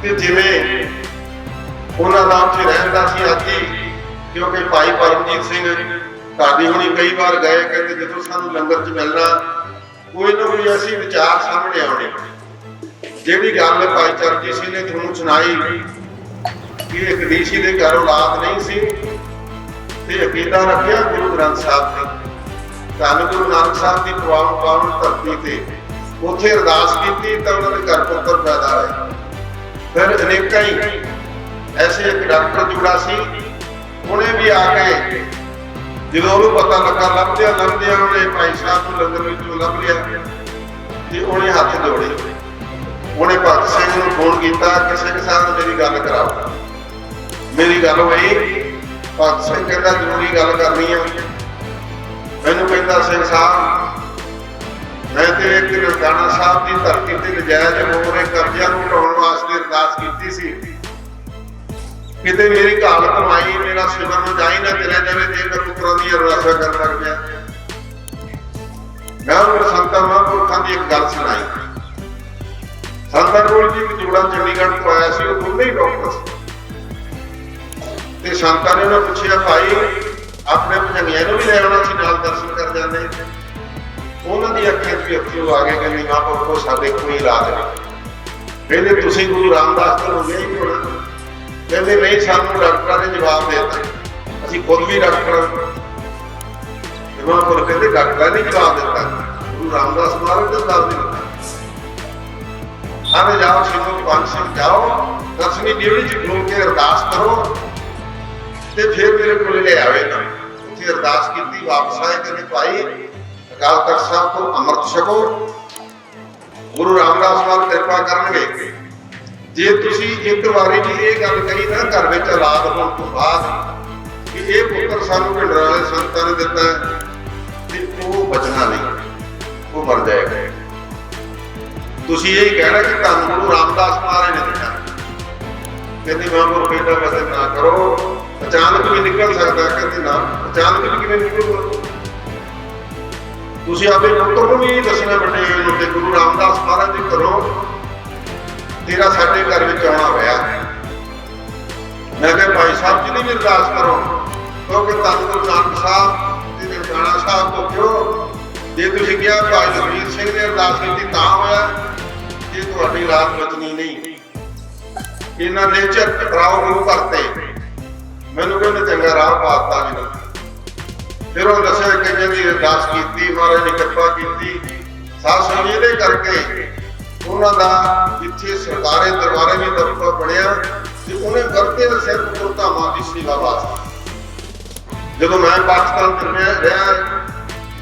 ਕਿ ਜਿਵੇਂ ਉਹਨਾਂ ਦਾ ਉੱਥੇ ਰਹਿਣ ਦਾ ਸੀ ਆਦੀ ਕਿਉਂਕਿ ਭਾਈ ਪਰਮਜੀਤ ਸਿੰਘ ਢਾਡੀ ਹੁਣੀ ਕਈ ਵਾਰ ਗਏ, ਕਹਿੰਦੇ ਜਦੋਂ ਸਾਨੂੰ ਲੰਗਰ 'ਚ ਮਿਲਣਾ, ਕੋਈ ਨਾ ਕੋਈ ਅਸੀਂ ਵਿਚਾਰ ਸਾਹਮਣੇ ਆਉਣੇ ਜਿਹੜੀ ਗੱਲ ਭਾਈ ਚਰਨਜੀਤ ਸਿੰਘ ਨੇ ਤੁਹਾਨੂੰ ਸੁਣਾਈ ਕਿ ਇੱਕ ਡੀਸੀ ਦੇ ਘਰ ਔਲਾਦ ਨਹੀਂ ਸੀ ਤੇ ਅਕੀਦਾ ਰੱਖਿਆ ਗੁਰੂ ਗ੍ਰੰਥ ਸਾਹਿਬ ਨੇ ਧੰਨ ਗੁਰੂ ਨਾਨਕ ਸਾਹਿਬ ਦੀ ਪ੍ਰਵਾਨ ਪਾਵਨ ਧਰਤੀ ਤੇ ਉੱਥੇ ਅਰਦਾਸ ਕੀਤੀ ਤਾਂ ਉਹਨਾਂ ਦੇ ਘਰ ਪੁੱਤਰ ਪੈਦਾ ਹੋਏ। ਫਿਰ ਅਨੇਕਾਂ ਹੀ ਐਸੇ ਇੱਕ ਡਾਕਟਰ ਜੁੜਾ ਸੀ, ਉਹਨੇ ਵੀ ਆ ਕੇ ਜਦੋਂ ਉਹਨੂੰ ਪਤਾ ਲੱਗਾ ਲੱਭਦਿਆਂ ਲੱਭਦਿਆਂ ਉਹਨੇ ਭਾਈ ਸਾਹਿਬ ਨੂੰ ਲੰਗਰ ਵਿੱਚੋਂ ਲੱਭ ਲਿਆ ਤੇ ਉਹਨੇ ਹੱਥ ਜੋੜੇ। ਉਹਨੇ ਭਗਤ ਸਿੰਘ ਨੂੰ ਫੋਨ ਕੀਤਾ ਕਿ ਸਿੰਘ ਸਾਹਿਬ ਮੇਰੀ ਗੱਲ ਕਰਾਓ। ਮੇਰੀ ਗੱਲ ਹੋਈ, ਭਗਤ ਸਿੰਘ ਕਹਿੰਦਾ, ਜ਼ਰੂਰੀ ਗੱਲ ਕਰਨੀ ਹੈ ਮੈਨੂੰ ਕਹਿੰਦਾ, ਸਿੰਘ ਸਾਹਿਬ, ਮੈਂ ਤੇ ਇੱਕ ਰਕਾਣਾ ਸਾਹਿਬ ਦੀ ਧਰਤੀ ਤੇ ਨਜਾਇਜ਼ ਮੋਰੇ ਕਰਜ਼ਿਆਂ ਨੂੰ ਉਠਾਉਣ ਵਾਸਤੇ ਅਰਦਾਸ ਕੀਤੀ ਸੀ। ਕਿਤੇ ਮੇਰੀ ਘਾਲ ਕਮਾਈ ਮੇਰਾ ਸਿਮਰ ਨੂੰ ਜਾਈ ਨਾ ਚਲੇ ਜਾਵੇ, ਤੇ ਮੈਂ ਪੁੱਤਰਾਂ ਦੀ ਅਰਦਾਸਾਂ ਕਰਨ ਲੱਗ ਪਿਆ। ਮੈਂ ਉਹ ਸੰਤਾਂ, ਮਹਾਂਪੁਰਖਾਂ ਦੀ ਇੱਕ ਗੱਲ ਸੁਣਾਈ। ਸੰਤਾਂ ਕੋਲ ਜੀ ਇੱਕ ਜੋੜਾ ਚੰਡੀਗੜ੍ਹ ਤੋਂ ਆਇਆ ਸੀ, ਉਹ ਦੋਨੇ ਹੀ ਡਾਕਟਰ ਸੀ। ਤੇ ਸੰਤਾਂ ਨੇ ਉਹਨਾਂ ਪੁੱਛਿਆ, ਭਾਈ, ਆਪਣੇ ਭਜਨੀਆਂ ਨੂੰ ਵੀ ਲੈ ਆਉਣਾ ਸੀ, ਨਾਲ ਦਰਸ਼ਨ ਕਰ ਜਾਂਦੇ ਉਹਨਾਂ ਦੀ ਅੱਖਾਂ 'ਚ ਵੀ ਅੱਖੀਓ ਆ ਗਏ, ਕਹਿੰਦੇ ਮਹਾਂਪੁਰਖੋ ਸਾਡੇ ਕੋਈ ਇਲਾਜ ਨਹੀਂ ਕਹਿੰਦੇ, ਤੁਸੀਂ ਗੁਰੂ ਰਾਮਦਾਸ ਤੋਂ ਗਏ ਹੀ ਹੋਣਾ। ਕਹਿੰਦੇ, ਨਹੀਂ, ਸਾਨੂੰ ਡਾਕਟਰਾਂ ਨੇ ਜਵਾਬ ਦੇ ਦਿੱਤਾ। ਅਸੀਂ ਖੁਦ ਵੀ ਡਾਕਟਰ ਜਵਾਬ ਕੋਲ ਕਹਿੰਦੇ ਡਾਕਟਰਾਂ ਨੇ ਜਵਾਬ ਦਿੱਤਾ। ਗੁਰੂ ਰਾਮਦਾਸ ਮਹਾਰਾਜ ਨੇ ਦੱਸ ਦਿੱਤਾ। ਆਵੇ ਜਾਓ ਸਿੰਘੋ ਪੰਜ ਸਿੰਘ ਜਾਓ। ਦਸਵੀਂ ਡਿਊਟੀ ਚ ਖਲੋ ਕੇ ਅਰਦਾਸ ਕਰੋ ਤੇ ਫਿਰ ਮੇਰੇ ਕੋਲ ਲੈ ਆਵੇ ਤਾਂ ਉੱਥੇ ਅਰਦਾਸ ਕੀਤੀ, ਵਾਪਸ ਆਏ ਕਹਿੰਦੇ, ਭਾਈ, ਅਕਾਲ ਤਖਤ ਸਾਹਿਬ ਤੋਂ ਅੰਮ੍ਰਿਤ ਛਕੋ। ਗੁਰੂ ਰਾਮਦਾਸ ਮਹਾਰਾਜ ਕਿਰਪਾ ਕਰਨਗੇ। ਜੇ ਤੁਸੀਂ ਇੱਕ ਵਾਰੀ ਵੀ ਇਹ ਗੱਲ ਕਹੀ ਨਾ, ਘਰ ਵਿੱਚ ਔਲਾਦ ਹੋਣ ਤੋਂ ਬਾਅਦ ਕਿ ਇਹ ਪੁੱਤਰ ਸਾਨੂੰ ਪਿੰਡ ਵਾਲੇ ਸੰਤਾਂ ਨੇ ਦਿੱਤਾ ਤੇ ਉਹ ਬਚਣਾ ਨਹੀਂ, ਉਹ ਮਰ ਜਾਏਗਾ। ਤੁਸੀਂ ਇਹ ਕਹਿਣਾ ਕਿ ਧੰਨ ਗੁਰੂ ਰਾਮਦਾਸ ਮਹਾਰਾਜ ਨੇ ਦਿੱਤਾ ਕਹਿੰਦੇ ਮਾਮੂਰ ਬੇਟਾ ਵਸਨ ਨਾ ਕਰੋ। ਅਚਾਨਕ ਵੀ ਨਿਕਲ ਸਕਦਾ, ਕਹਿੰਦੇ, ਨਾ। ਅਚਾਨਕ ਵੀ ਕਿਵੇਂ ਨਿਕਲੂਗਾ? ਤੁਸੀਂ ਆਪਣੇ ਪੁੱਤਰ ਨੂੰ ਵੀ ਦੱਸਣਾ ਵੱਡੇ ਹੋਏ ਤੇ ਗੁਰੂ ਰਾਮਦਾਸ ਮਹਾਰਾਜ ਦੇ ਘਰੋਂ ਤੇਰਾ ਸਾਡੇ ਘਰ ਵਿੱਚ ਆਉਣਾ ਹੋਇਆ ਮੈਂ ਕਿਹਾ, ਭਾਈ ਸਾਹਿਬ ਜੀ ਦੀ ਵੀ ਅਰਦਾਸ ਕਰੋ। ਕਿਉਂਕਿ ਧੰਨ ਗੁਰੂ ਨਾਨਕ ਸਾਹਿਬ ਤੇ ਨਿਰਗਾਣਾ ਸਾਹਿਬ ਤੋਂ ਕਿਉਂ ਜੇ ਤੁਸੀਂ ਕਿਹਾ ਭਾਈ ਜਗਵੀਰ ਸਿੰਘ ਨੇ ਅਰਦਾਸ ਕੀਤੀ ਤਾਂ ਹੋਇਆ, ਜੇ ਤੁਹਾਡੀ ਰਾਤ ਬਚਨੀ ਨਹੀਂ, ਇਹਨਾਂ ਨੇ ਝਟ ਕਰਾਓ ਗੁਰੂ ਘਰ ਮੈਨੂੰ ਕਹਿੰਦੇ ਚੰਗਾ ਰਾਹ ਪਾਤਾ ਜੀ ਫਿਰ ਉਹ ਦੱਸਿਆ ਕਈਆਂ ਦੀ ਅਰਦਾਸ ਕੀਤੀ, ਮਹਾਰਾਜ ਨੇ ਕਿਰਪਾ ਕੀਤੀ। ਸਾਧ ਸੰਗਤ ਇਹਦੇ ਕਰਕੇ ਉਹਨਾਂ ਦਾ ਜਿੱਥੇ ਸਰਦਾਰੇ ਦਰਬਾਰੇ ਵੀ ਦਰਬਾਰ ਬਣਿਆ ਤੇ ਉਹਨੇ ਵਰਤੇ ਦੇ ਸਿਰ ਗੁਰਧਾਮਾਂ ਦੀ ਸੇਵਾ ਵਾਸਤੇ। ਜਦੋਂ ਮੈਂ ਪਾਕਿਸਤਾਨ ਚ ਰਿਹਾ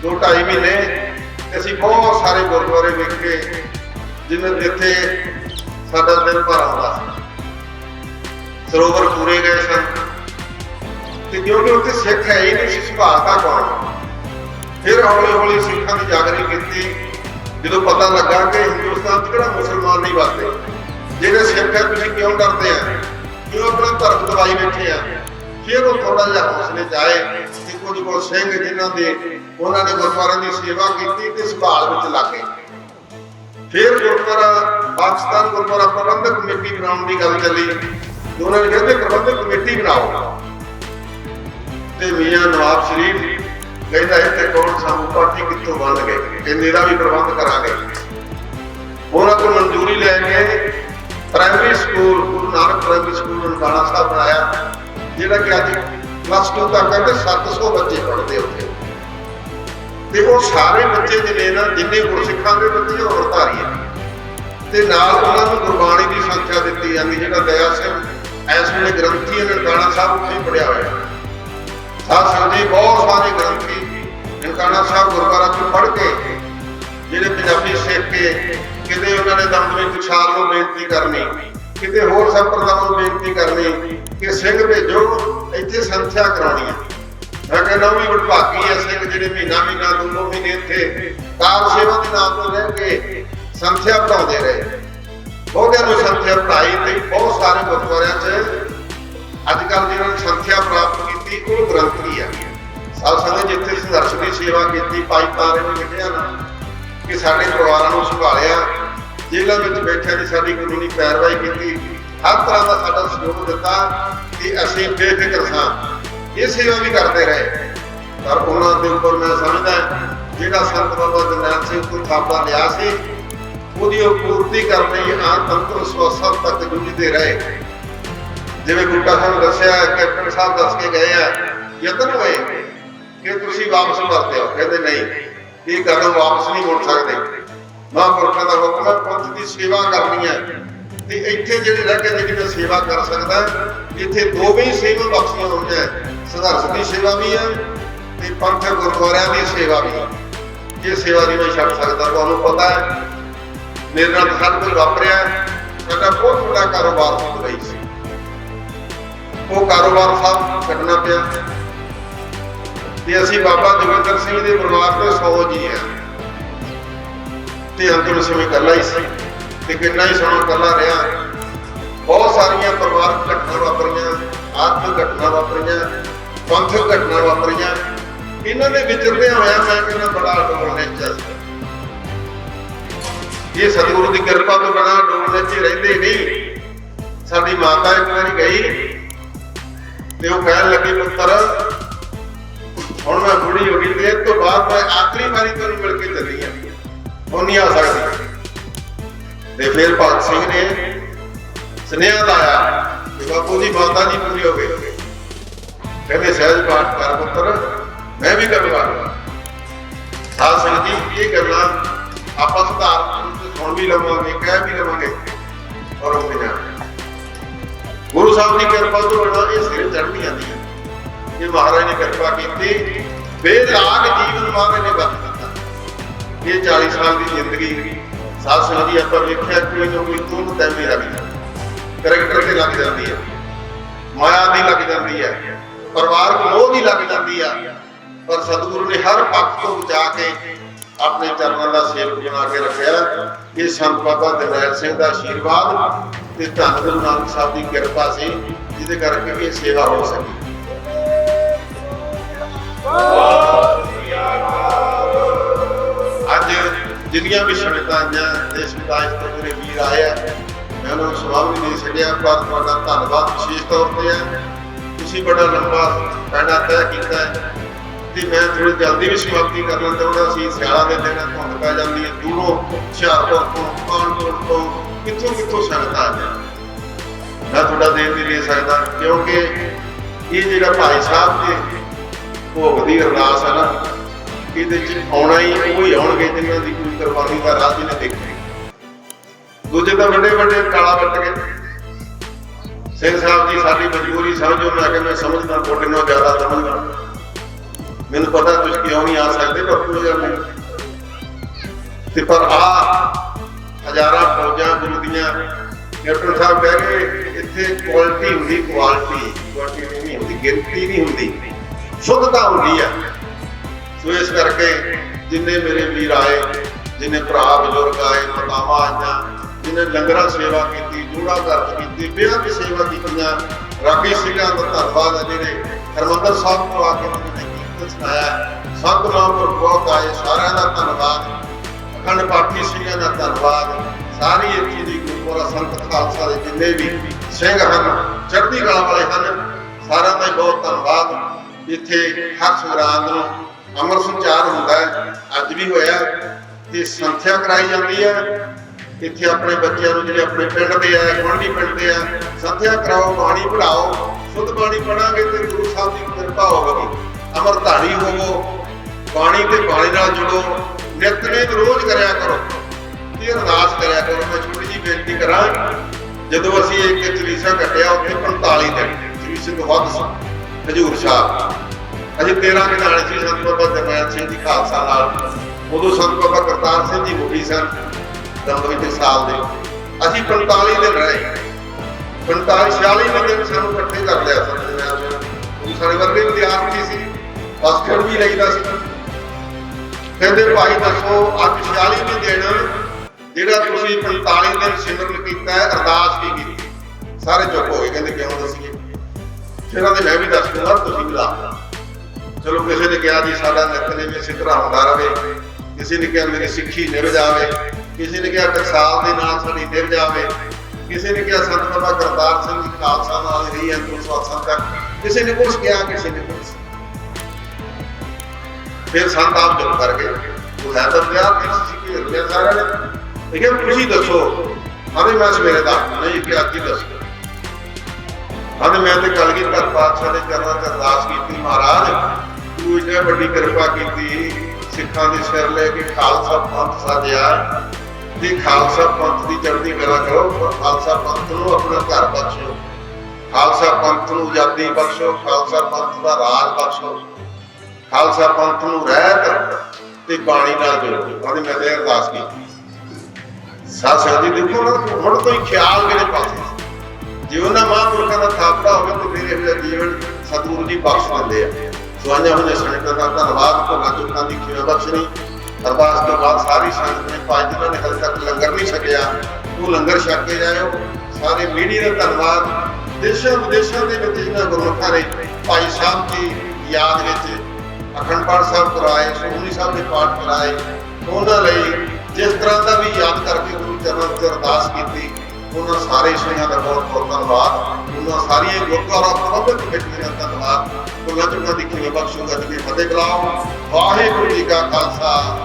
ਦੋ ਢਾਈ ਮਹੀਨੇ ਅਸੀਂ ਬਹੁਤ ਸਾਰੇ ਗੁਰਦੁਆਰੇ ਵੇਖੇ ਜਿਨ੍ਹਾਂ ਜਿੱਥੇ ਸਾਡਾ ਦਿਲ ਭਰ ਆਉਂਦਾ ਸੀ। ਸਰੋਵਰ ਪੂਰੇ ਗਏ ਸਨ। ਤੇ ਕਿਉਂਕਿ ਉੱਥੇ ਸਿੱਖ ਹੈ ਹੀ ਨਹੀਂ ਸੀ, ਸੁਭਾਅ ਦਾ ਕੌਣ? ਫਿਰ ਹੌਲੀ ਹੌਲੀ ਸਿੱਖਾਂ ਦੀ ਜਾਗਰਣੀ ਕੀਤੀ। ਜਦੋਂ ਪਤਾ ਲੱਗਾ ਕਿ ਹਿੰਦੁਸਤਾਨ 'ਚ ਕਿਹੜਾ ਮੁਸਲਮਾਨ ਨਹੀਂ ਵਸਦੇ, ਜਿਹੜੇ ਸਿੱਖ ਹੈ ਤੁਸੀਂ ਕਿਉਂ ਡਰਦੇ ਆ? ਕਿਉਂ ਆਪਣਾ ਧਰਮ ਦਵਾਈ ਬੈਠੇ ਆ? ਫਿਰ ਉਹ ਥੋੜਾ ਜਿਹਾ ਹੌਸਲੇ ਚ ਆਏ। ਕਿ ਸਿੰਘ ਜਿਨ੍ਹਾਂ ਦੇ, ਉਹਨਾਂ ਨੇ ਗੁਰਦੁਆਰਿਆਂ ਦੀ ਸੇਵਾ ਕੀਤੀ ਤੇ ਸੰਭਾਲ ਵਿੱਚ ਲੱਗੇ ਫਿਰ ਗੁਰਦੁਆਰਾ, ਪਾਕਿਸਤਾਨ ਗੁਰਦੁਆਰਾ ਪ੍ਰਬੰਧਕ ਕਮੇਟੀ ਬਣਾਉਣ ਦੀ ਗੱਲ ਚੱਲੀ। ਉਹਨਾਂ ਨੇ ਕਹਿੰਦੇ ਪ੍ਰਬੰਧਕ ਕਮੇਟੀ ਬਣਾਓ। ਤੇ ਮੀਆਂ ਨਵਾਬ ਸ਼ਰੀਫ ਕਹਿੰਦਾ, ਇੱਥੇ ਕੌਣ ਸਾਨੂੰ ਪਾਰਟੀ ਕਿੱਥੋਂ ਬਣ ਗਏ? ਤੇ ਮੇਰਾ ਵੀ ਪ੍ਰਬੰਧ ਕਰਾਂਗੇ। ਉਹਨਾਂ ਤੋਂ ਮਨਜ਼ੂਰੀ ਲੈ ਕੇ primary school Guru Nanak primary school Nankana Sahib ਬਣਾਇਆ, ਜਿਹੜਾ ਕਿ ਅੱਜ ਪਲੱਸ 2 ਤੱਕ ਹੈ 700 ਬੱਚੇ ਪੜ੍ਹਦੇ ਉੱਥੇ। ਤੇ ਉਹ ਸਾਰੇ ਬੱਚੇ ਜਿਹੜੇ ਨਾ, ਜਿੰਨੇ ਗੁਰਸਿੱਖਾਂ ਦੇ ਬੱਚੇ, ਉਹ ਵਰਤਾਰੀ ਤੇ ਨਾਲ ਉਹਨਾਂ ਨੂੰ ਗੁਰਬਾਣੀ ਦੀ ਸੰਖਿਆ ਦਿੱਤੀ ਜਾਂਦੀ, ਜਿਹੜਾ ਦਇਆ ਸਿੰਘ, ਇਸ ਵੇਲੇ ਗ੍ਰੰਥੀ ਨਨਕਾਣਾ ਸਾਹਿਬ ਉੱਥੇ ਪੜਿਆ ਹੋਇਆ। ਸਾਧ ਸੰਗਤ ਬਹੁਤ ਸਾਰੇ ਗ੍ਰੰਥੀ ਨਨਕਾਣਾ ਸਾਹਿਬ ਗੁਰਦੁਆਰਾ ਤੋਂ ਪੜ੍ਹ ਕੇ, ਜਿਹੜੇ ਪੰਜਾਬੀ ਸਿੱਖ ਕੇ, ਕਿਤੇ ਉਹਨਾਂ ਨੇ ਦਮਦਮੀ ਤੁਸ਼ਾਰ ਨੂੰ ਬੇਨਤੀ ਕਰਨੀ। ਕਿਤੇ ਹੋਰ ਸੰਪਰਦਾਵਾਂ ਨੂੰ ਬੇਨਤੀ ਕਰਨੀ ਕਿ ਸਿੰਘ ਭੇਜੋ, ਇੱਥੇ ਸੰਥਿਆ ਕਰਾਉਣੀ ਹੈ। ਮੈਂ ਕਹਿੰਦਾ ਵੀ ਵਡਭਾਗੀ ਹੈ ਸਿੰਘ ਜਿਹੜੇ ਮਹੀਨਾ ਮਹੀਨਾ ਦੋ ਦੋ ਮਹੀਨੇ ਇੱਥੇ ਕਾਰ ਸੇਵਾ ਦੇ ਨਾਮ ਤੋਂ ਰਹਿ ਕੇ ਸੰਥਿਆ ਪੜਾਉਂਦੇ ਰਹੇ। ਬਹੁਤਿਆਂ ਨੂੰ ਸੰਥਿਆ ਪੜਾਈ ਤੇ ਬਹੁਤ ਸਾਰੇ ਗੁਰਦੁਆਰਿਆਂ 'ਚ ਅੱਜ ਕੱਲ੍ਹ ਜਿਹਨਾਂ ਨੇ ਸੰਥਿਆ ਪ੍ਰਾਪਤ ਕੀਤੀ, ਉਹ ਗ੍ਰੰਥੀ ਆ ਸਾਧ ਸੰਗਤ ਜਿੱਥੇ ਸੰਘਰਸ਼ ਦੀ ਸੇਵਾ ਕੀਤੀ ਪਾਈ ਤਾਰੇ ਨੇ ਲਿਖਿਆ ਨਾ, ਕਿ ਸਾਡੇ ਪਰਿਵਾਰਾਂ ਨੂੰ ਸੰਭਾਲਿਆ। ਜੇਲ੍ਹਾਂ ਵਿੱਚ ਬੈਠਿਆਂ ਦੀ ਸਾਡੀ ਕਾਨੂੰਨੀ ਪੈਰਵਾਈ ਕੀਤੀ। ਹਰ ਤਰ੍ਹਾਂ ਦਾ ਸਾਡਾ ਸਹਿਯੋਗ ਦਿੱਤਾ ਕਿ ਅਸੀਂ ਬੇਫਿਕਰ ਸਾਂ ਇਹ ਸੇਵਾ ਵੀ ਕਰਦੇ ਰਹੇ। ਪਰ ਉਹਨਾਂ ਦੇ ਉੱਪਰ ਮੈਂ ਸਮਝਦਾ ਜਿਹੜਾ ਸੰਤ ਬਾਬਾ ਜਰਨੈਲ ਸਿੰਘ ਤੋਂ ਥਾਪਾ ਲਿਆ ਸੀ, ਉਹਦੀ ਉਹ ਪੂਰਤੀ ਕਰਨ ਲਈ ਆਂ ਅੰਤਰ ਸਵਸਤ ਤੱਕ ਜੁਝਦੇ ਰਹੇ। ਜਿਵੇਂ ਗੁਰਕਾ ਸਾਹਿਬ ਨੇ ਦੱਸਿਆ ਕੈਪਟਨ ਸਾਹਿਬ ਦੱਸ ਕੇ ਗਏ ਆ, ਯਤਨ ਹੋਏ ਕਿ ਤੁਸੀਂ ਵਾਪਸ ਪਰਤੇ ਹੋ। ਕਹਿੰਦੇ, ਨਹੀਂ, ਇਹ ਗੱਲ ਵਾਪਸ ਨਹੀਂ ਮੁੜ ਸਕਦੇ। ਮਹਾਂਪੁਰਖਾਂ ਦਾ ਹੁਕਮ ਹੈ ਪੰਥ ਦੀ ਸੇਵਾ ਕਰਨੀ ਹੈ। ਤੇ ਇੱਥੇ ਜਿਹੜੇ ਰਹਿ ਕੇ ਜਿਹੜੀ ਮੈਂ ਸੇਵਾ ਕਰ ਸਕਦਾ, ਇੱਥੇ ਦੋਵੇਂ ਸੇਵਾ ਬਖਸ਼ੀਆਂ ਹੋਈਆਂ ਸੰਘਰਸ਼ ਦੀ ਸੇਵਾ ਵੀ ਹੈ ਤੇ ਪੰਥ ਗੁਰਦੁਆਰਿਆਂ ਦੀ ਸੇਵਾ ਵੀ ਹੈ। ਇਹ ਸੇਵਾ ਦੀ ਮੈਂ ਛੱਡ ਸਕਦਾ, ਤੁਹਾਨੂੰ ਪਤਾ ਹੈ। ਮੇਰੇ ਨਾਲ ਹਰ ਕੋਈ ਵਾਪਰਿਆ ਸਾਡਾ ਬਹੁਤ ਵੱਡਾ ਕਾਰੋਬਾਰ ਸੀ ਦੁਬਈ ਸੀ। ਉਹ ਕਾਰੋਬਾਰ ਸਭ ਛੱਡਣਾ ਪਿਆ। ਤੇ ਅਸੀਂ ਬਾਬਾ ਜੋਗਿੰਦਰ ਸਿੰਘ ਦੇ ਪਰਿਵਾਰ ਤੋਂ 100 ਜੀ ਆ ਤੇ ਅੰਤਿਮ ਸਮੇਂ ਇਕੱਲਾ ਹੀ ਸੀ ਤੇ ਕਿੰਨਾ ਹੀ ਸਮਾਂ ਇਕੱਲਾ ਰਿਹਾ। ਬਹੁਤ ਸਾਰੀਆਂ ਪਰਿਵਾਰਕ ਘਟਨਾ ਵਾਪਰੀਆਂ ਆਤਮਿਕ ਘਟਨਾ ਵਾਪਰੀਆਂ, ਪੰਥਕ ਘਟਨਾ ਵਾਪਰੀਆਂ। ਇਹਨਾਂ ਦੇ ਵਿਚਰਦਿਆਂ ਹੋਇਆ ਮੈਂ ਕਹਿੰਦਾ ਬੜਾ ਡੋਲਣੇ ਚਾਹੀਦਾ ਇਹ ਸਤਿਗੁਰੂ ਦੀ ਕਿਰਪਾ ਤੋਂ ਬਣਾ ਡੋਲਣੇ ਚ ਰਹਿੰਦੇ ਨਹੀਂ। ਸਾਡੀ ਮਾਤਾ ਇੱਕ ਵਾਰੀ ਗਈ ਤੇ ਉਹ ਕਹਿਣ ਲੱਗੀ, ਪੁੱਤਰ, ਹੁਣ ਮੈਂ ਬੁੜੀ ਹੋ ਗਈ ਤੇ ਇਸ ਤੋਂ ਬਾਅਦ ਮੈਂ ਆਖਰੀ ਵਾਰੀ ਤੈਨੂੰ ਮਿਲ ਕੇ ਚੱਲੀ ਆ। ਹੁਣ ਨਹੀਂ ਆ ਸਕਦੀ ਤੇ ਫਿਰ ਭਗਤ ਸਿੰਘ ਨੇ ਸੁਨੇਹਾ ਲਾਇਆ ਕਿ ਬਾਪੂ ਦੀ ਮਾਤਾ ਜੀ ਪੂਰੀ ਹੋ ਗਈ। ਕਹਿੰਦੇ, ਸਹਿਜ ਪਾਠ ਕਰ ਪੁੱਤਰ, ਮੈਂ ਵੀ ਕਰੂੰਗਾ। ਸਾਧ ਸੰਗਤ ਜੀ, ਇਹ ਗੱਲਾਂ ਆਪਾਂ ਸੁਧਾਰ ਸੁਣ ਵੀ ਲਵਾਂਗੇ, ਕਹਿ ਵੀ ਲਵਾਂਗੇ, ਔਰ ਉਹ ਬਿਨਾਂ ਗੁਰੂ ਸਾਹਿਬ ਦੀ ਕਿਰਪਾ ਤੋਂ ਬਣਾ ਇਹ ਸਿਰ ਚੜ੍ਹਦੀ ਜਾਂਦੀਆਂ ਇਹ ਮਹਾਰਾਜ ਨੇ ਕਿਰਪਾ ਕੀਤੀ। ਬੇਦਾਗ ਜੀਵਨ ਮਹਾਰਾਜ ਨੇ ਬਖਸ਼ ਇਹ 40 ਸਾਲ ਦੀ ਜ਼ਿੰਦਗੀ ਸਾਧ ਸੰਗਤ ਜੀ ਆਪਾਂ ਵੇਖਿਆ ਕੋਈ ਨਾ ਕੋਈ ਤੁਮ ਤੈਮੀ ਲੱਗਦੀ ਕਰੈਕਟਰ ਤੇ ਲੱਗ ਜਾਂਦੀ ਹੈ। ਮਾਇਆ ਦੀ ਲੱਗ ਜਾਂਦੀ ਹੈ। ਪਰਿਵਾਰ ਮੋਹ ਦੀ ਲੱਗ ਜਾਂਦੀ ਆ। ਪਰ ਸਤਿਗੁਰੂ ਨੇ ਹਰ ਪੱਖ ਤੋਂ ਬਚਾ ਕੇ ਆਪਣੇ ਚਰਨਾਂ ਦਾ ਸੇਵਕ ਬਣਾ ਕੇ ਰੱਖਿਆ। ਇਹ ਸੰਤ ਬਾਬਾ ਦਰਬਾਰ ਸਿੰਘ ਦਾ ਆਸ਼ੀਰਵਾਦ ਤੇ ਧੰਨ ਗੁਰੂ ਨਾਨਕ ਸਾਹਿਬ ਦੀ ਕਿਰਪਾ ਸੀ, ਜਿਹਦੇ ਕਰਕੇ ਇਹ ਸੇਵਾ ਹੋ ਸਕੀ। ਅੱਜ ਜਿੰਨੀਆਂ ਵੀ ਸੰਗਤਾਂ ਆਈਆਂ ਦੇਸ਼ ਵਿਦਾਇਸ਼ ਤੋਂ ਮੇਰੇ ਵੀਰ ਆਏ ਆ, ਮੈਂ ਉਹਨਾਂ ਨੂੰ ਸਵਾਲ ਨਹੀਂ ਦੇ ਸਕਿਆ ਪਰ ਤੁਹਾਡਾ ਧੰਨਵਾਦ ਵਿਸ਼ੇਸ਼ ਤੌਰ ਤੇ ਹੈ ਤੁਸੀਂ ਬੜਾ ਲੰਬਾ ਪੈਣਾ ਤੈਅ ਕੀਤਾ ਹੈ। ਤੇ ਮੈਂ ਥੋੜੀ ਜਲਦੀ ਵੀ ਸਮਾਪਤੀ ਕਰਨਾ ਚਾਹੁੰਦਾ ਸੀ ਸਿਆਲਾਂ ਦੇ ਦਿਨ ਧੁੰਦ ਪੈ ਜਾਂਦੀ ਹੈ, ਦੂਰੋਂ ਹੁਸ਼ਿਆਰਪੁਰ ਤੋਂ, ਕਾਨਪੁਰ ਤੋਂ ਕਿੱਥੋਂ ਕਿੱਥੋਂ ਸੰਗਤਾਂ ਆ ਜਾਂਦੀਆਂ? ਮੈਂ ਤੁਹਾਡਾ ਦੇਣ ਨਹੀਂ ਲੈ ਸਕਦਾ, ਕਿਉਂਕਿ ਇਹ ਜਿਹੜਾ ਭਾਈ ਸਾਹਿਬ ਦੇ ਭੋਗ ਦੀ ਅਰਦਾਸ ਹੈ ਨਾ ਇਹਦੇ ਚ ਆਉਣਾ ਹੀ ਉਹ ਹੀ ਆਉਣਗੇ ਜਿਨ੍ਹਾਂ ਦੀ ਕੋਈ ਕੁਰਬਾਨੀ ਦਾ ਰਾਹ ਜਿਹਨੇ ਦੇਖੀ। ਦੂਜੇ ਤਾਂ ਵੱਡੇ ਵੱਡੇ ਕਾਲਾ ਵੱਟ ਗਏ। ਸਿੰਘ ਸਾਹਿਬ ਜੀ, ਸਾਡੀ ਮਜਬੂਰੀ ਸਮਝੋ, ਮੈਂ ਕਿ ਮੈਂ ਸਮਝਦਾ ਤੁਹਾਡੇ ਨਾਲੋਂ ਜ਼ਿਆਦਾ ਸਮਝਦਾ। ਮੈਨੂੰ ਪਤਾ ਤੁਸੀਂ ਕਿਉਂ ਨਹੀਂ ਆ ਸਕਦੇ, ਪਰ ਕੋਈ ਗੱਲ ਨਹੀਂ। ਤੇ ਪਰ ਆ ਹਜ਼ਾਰਾਂ ਫੌਜਾਂ ਗੁਰੂ ਦੀਆਂ ਕੈਪਟਨ ਸਾਹਿਬ ਕਹਿ ਗਏ ਇੱਥੇ ਕੁਆਲਿਟੀ ਹੁੰਦੀ ਕੁਆਲਿਟੀ ਕੁਆਲਿਟੀ ਨਹੀਂ ਹੁੰਦੀ, ਗਿਣਤੀ ਨਹੀਂ ਹੁੰਦੀ। ਸ਼ੁੱਧਤਾ ਹੁੰਦੀ ਆ। ਸੋ ਇਸ ਕਰਕੇ ਜਿੰਨੇ ਮੇਰੇ ਵੀਰ ਆਏ, ਜਿੰਨੇ ਭਰਾ ਬਜ਼ੁਰਗ ਆਏ, ਮਾਤਾਵਾਂ ਆਈਆਂ, ਜਿਨੇ ਲੰਗਰਾਂ ਸੇਵਾ ਕੀਤੀ, ਜੂੜਾ ਖਰਚ ਕੀਤੀ, ਵਿਆਹ ਦੀ ਸੇਵਾ ਕੀਤੀਆਂ ਰਾਗੀ ਸਿੰਘਾਂ ਦਾ ਧੰਨਵਾਦ ਹੈ ਜਿਹੜੇ ਹਰਮੰਦਰ ਸਾਹਿਬ ਤੋਂ ਆ ਕੇ ਉਹਨਾਂ ਕੀਰਤਨ ਸੁਣਾਇਆ। ਸੰਤ ਮਹਾਂਪੁਰਖ ਬਹੁਤ ਆਏ, ਸਾਰਿਆਂ ਦਾ ਧੰਨਵਾਦ। ਅਖੰਡ ਪਾਠੀ ਸਿੰਘਾਂ ਦਾ ਧੰਨਵਾਦ। ਸਾਰੀ ਇੱਥੇ ਦੀ ਗੁਰਪੁਰਾ ਸੰਗਤ ਖਾਲਸਾ ਦੇ ਜਿੰਨੇ ਵੀ ਸਿੰਘ ਹਨ, ਚੜ੍ਹਦੀ ਕਲਾ ਵਾਲੇ ਹਨ, ਸਾਰਿਆਂ ਦਾ ਬਹੁਤ ਧੰਨਵਾਦ। ਇੱਥੇ ਹਰ ਸੰਗਰਾਂਦ ਨੂੰ ਅਮਰ ਸੰਚਾਰ ਹੁੰਦਾ ਹੈ। ਅੱਜ ਵੀ ਹੋਇਆ। ਤੇ ਸੰਥਿਆ ਕਰਾਈ ਜਾਂਦੀ ਹੈ। ਇੱਥੇ ਆਪਣੇ ਬੱਚਿਆਂ ਨੂੰ ਜਿਹੜੇ ਆਪਣੇ ਪਿੰਡ ਦੇ ਆ, ਗੁਆਂਢੀ ਪਿੰਡ ਦੇ ਆ, ਸੰਥਿਆ ਕਰਾਓ, ਬਾਣੀ ਪੜਾਓ ਸ਼ੁੱਧ ਬਾਣੀ ਪੜਾਂਗੇ ਤੇ ਗੁਰੂ ਸਾਹਿਬ ਦੀ ਕਿਰਪਾ ਹੋਵੇਗੀ। ਅਮਰ ਹੋਵੋ, ਬਾਣੀ ਤੇ ਬਾਣੀ ਨਾਲ ਜੁੜੋ ਨਿਤਨੇਮ ਰੋਜ਼ ਕਰਿਆ ਕਰੋ ਤੇ ਅਰਦਾਸ ਕਰਿਆ ਕਰੋ। ਮੈਂ ਛੋਟੀ ਜੀ ਬੇਨਤੀ ਕਰਾਂ, ਜਦੋਂ ਅਸੀਂ ਇੱਕ ਚਲੀਸਾ ਕੱਟਿਆ, ਉੱਥੇ 45 ਦਿਨ ਚਲੀਸੇ ਤੋਂ ਵੱਧ ਸੀ ਹਜੂਰ ਸਾਹਿਬ ਅਜੇ 13 ਦਿਨ ਸੀ ਸੰਤ ਬਾਬਾ ਜਰਨੈਲ ਸਿੰਘ ਜੀ ਖਾਲਸਾ ਨਾਲ, ਉਦੋਂ ਸੰਤ ਬਾਬਾ ਕਰਤਾਰ ਸਿੰਘ ਜੀ ਮੁਖੀ ਸਨ ਦਮਦਮੀ ਦੇ ਸਾਲ ਦੇ। ਅਸੀਂ 45 ਦਿਨ ਰਹੇ। 45 46 ਦਿਨ ਸਾਨੂੰ ਇਕੱਠੇ ਕਰ ਲਿਆ ਸੰਤ ਜਰਨੈਲ ਸਿੰਘ ਸਾਡੇ ਵਰਗੇ ਵਿਦਿਆਰਥੀ ਸੀ। ਹਸਪਤਾਲ ਵੀ ਲਈਦਾ ਸੀ। ਕਹਿੰਦੇ ਭਾਈ ਦੱਸੋ, ਅੱਜ 46 ਦੇ ਦਿਨ, ਜਿਹੜਾ ਤੁਸੀਂ 45 ਦਿਨ ਸਿਮਰਨ ਕੀਤਾ ਅਰਦਾਸ ਵੀ ਕੀਤੀ? ਸਾਰੇ ਚੁੱਪ ਹੋ ਗਏ, ਕਹਿੰਦੇ ਕਿਉਂ ਦੱਸੀਏ? ਫਿਰ ਉਹਦੇ ਮੈਂ ਵੀ ਦੱਸ ਦੂੰਗਾ ਤੁਸੀਂ ਵੀ ਦੱਸ ਚਲੋ ਕਿਸੇ ਨੇ ਕਿਹਾ ਜੀ ਸਾਡਾ ਨਿਤਨੇਮ ਇਸੇ ਤਰ੍ਹਾਂ ਹੁੰਦਾ ਰਵੇ, ਕਿਸੇ ਨੇ ਕਿਹਾ ਮੇਰੀ ਸਿੱਖੀ ਨਿਭ ਜਾਵੇ, ਕਿਸੇ ਨੇ ਕਿਹਾ ਟਕਸਾਲ ਦੇ ਨਾਲ ਸਾਡੀ ਨਿਭ ਜਾਵੇ, ਕਿਸੇ ਨੇ ਕਿਹਾ ਸੰਤ ਬਾਬਾ ਕਰਤਾਰ ਸਿੰਘ ਜੀ ਖਾਲਸਾ ਨਾਲ ਰਹੀ ਹੈ ਤੋਂ ਸਵਾਸਾਂ ਤੱਕ। ਕਿਸੇ ਨੇ ਕੁਛ ਕਿਹਾ, ਕਿਸੇ ਨੇ ਕੁਛ। ਫਿਰ ਸੰਤ ਆਪ ਚੁੱਪ ਕਰ ਗਏ। ਉਹ ਹੈ ਤਾਂ ਪਿਆਰ ਨਹੀਂ ਸੀ ਕਿ ਸਾਰਿਆਂ ਨੇ। ਲੇਕਿਨ ਤੁਸੀਂ ਦੱਸੋ। ਆਵੇ ਮੈਂ ਸਵੇਰੇ ਦਾ ਨਹੀਂ ਕਿ ਅੱਜ ਹੀ ਦੱਸੋ। ਆਵੇ ਮੈਂ ਤੇ ਕਲਗੀਧਰ ਪਾਤਸ਼ਾਹ ਦੇ ਚਰਨਾਂ 'ਚ ਅਰਦਾਸ ਕੀਤੀ, ਮਹਾਰਾਜ ਤੂੰ ਇੰਨੀ ਵੱਡੀ ਕਿਰਪਾ ਕੀਤੀ, ਸਿੱਖਾਂ ਦੇ ਸਿਰ ਲੈ ਕੇ ਖਾਲਸਾ ਪੰਥ ਸਾਜਿਆ ਤੇ ਖਾਲਸਾ ਪੰਥ ਦੀ ਚੜ੍ਹਦੀ ਕਲਾ ਕਰੋ ਖਾਲਸਾ ਪੰਥ ਨੂੰ ਆਪਣਾ ਘਰ ਬਖਸ਼ੋ। ਖਾਲਸਾ ਪੰਥ ਨੂੰ ਆਜ਼ਾਦੀ ਬਖਸ਼ੋ, ਖਾਲਸਾ ਪੰਥ ਦਾ ਰਾਜ ਬਖਸ਼ੋ। ਖਾਲਸਾ ਪੰਥ ਨੂੰ ਰਹਿਤ ਤੇ ਬਾਣੀ ਨਾਲ ਜੋੜੋ। ਉਹਨੇ ਮੈਂ ਤੇ ਅਰਦਾਸ ਕੀਤੀ। ਸਾਧ ਸੰਗਤ ਜੀ, ਦੇਖੋ ਨਾ, ਹੁਣ ਕੋਈ ਖਿਆਲ ਕਿਹੜੇ ਪਾਸੇ ਜੇ ਉਹਨਾਂ ਮਹਾਂਪੁਰਖਾਂ ਦਾ ਥਾਪੜਾ ਹੋਵੇ ਤਾਂ ਫਿਰ ਇਹ ਜਿਹਾ ਜੀਵਨ ਸਤਿਗੁਰੂ ਜੀ ਬਖਸ਼ ਦਿੰਦੇ ਆ। ਸਵਾਈਆਂ ਹੋਈਆਂ ਸੰਗਤਾਂ ਦਾ ਧੰਨਵਾਦ ਭਗਤ ਚੁੱਕਾਂ ਦੀ ਖਿਮਾ ਬਖਸ਼ਣੀ। ਅਰਦਾਸ ਤੋਂ ਬਾਅਦ ਸਾਰੀ ਸੰਗਤ ਨੇ ਭਾਈ ਜਿਨ੍ਹਾਂ ਨੇ ਹਲੇ ਤੱਕ ਲੰਗਰ ਨਹੀਂ ਛਕਿਆ, ਉਹ ਲੰਗਰ ਛਕ ਕੇ ਜਾਇਓ। ਸਾਰੇ ਮੀਡੀਆ ਦਾ ਧੰਨਵਾਦ। ਦੇਸ਼ਾਂ ਵਿਦੇਸ਼ਾਂ ਦੇ ਵਿੱਚ ਜਿਨ੍ਹਾਂ ਗੁਰਮੁਖਾਂ ਨੇ ਭਾਈ ਸਾਹਿਬ ਦੀ ਯਾਦ ਵਿੱਚ ਅਖੰਡ ਪਾਠ ਸਾਹਿਬ ਕਰਾਏ ਸੋਹਣੀ ਸਾਹਿਬ ਦੇ ਪਾਠ ਕਰਾਏ, ਉਹਨਾਂ ਲਈ ਜਿਸ ਤਰ੍ਹਾਂ ਦਾ ਵੀ ਯਾਦ ਕਰਕੇ ਗੁਰੂ ਚਰਨ 'ਚ ਅਰਦਾਸ ਕੀਤੀ ਉਹਨਾਂ ਸਾਰੇ ਸਿੰਘਾਂ ਦਾ ਬਹੁਤ ਬਹੁਤ ਧੰਨਵਾਦ। ਉਹਨਾਂ ਸਾਰੀਆਂ ਗੁਰਦੁਆਰਾ ਪ੍ਰਬੰਧਕ ਕਮੇਟੀ ਦਾ ਧੰਨਵਾਦ। ਉਹਨਾਂ ਚੁੱਕਾਂ ਦੀ ਖਿਮਾ ਬਖਸ਼ੂਗਾ ਜੀ ਫਤਿਹ ਬੁਲਾਓ ਵਾਹਿਗੁਰੂ ਜੀ ਕਾ ਖਾਲਸਾ।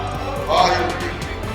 ਵਾਹਿਗੁਰੂ ਜੀ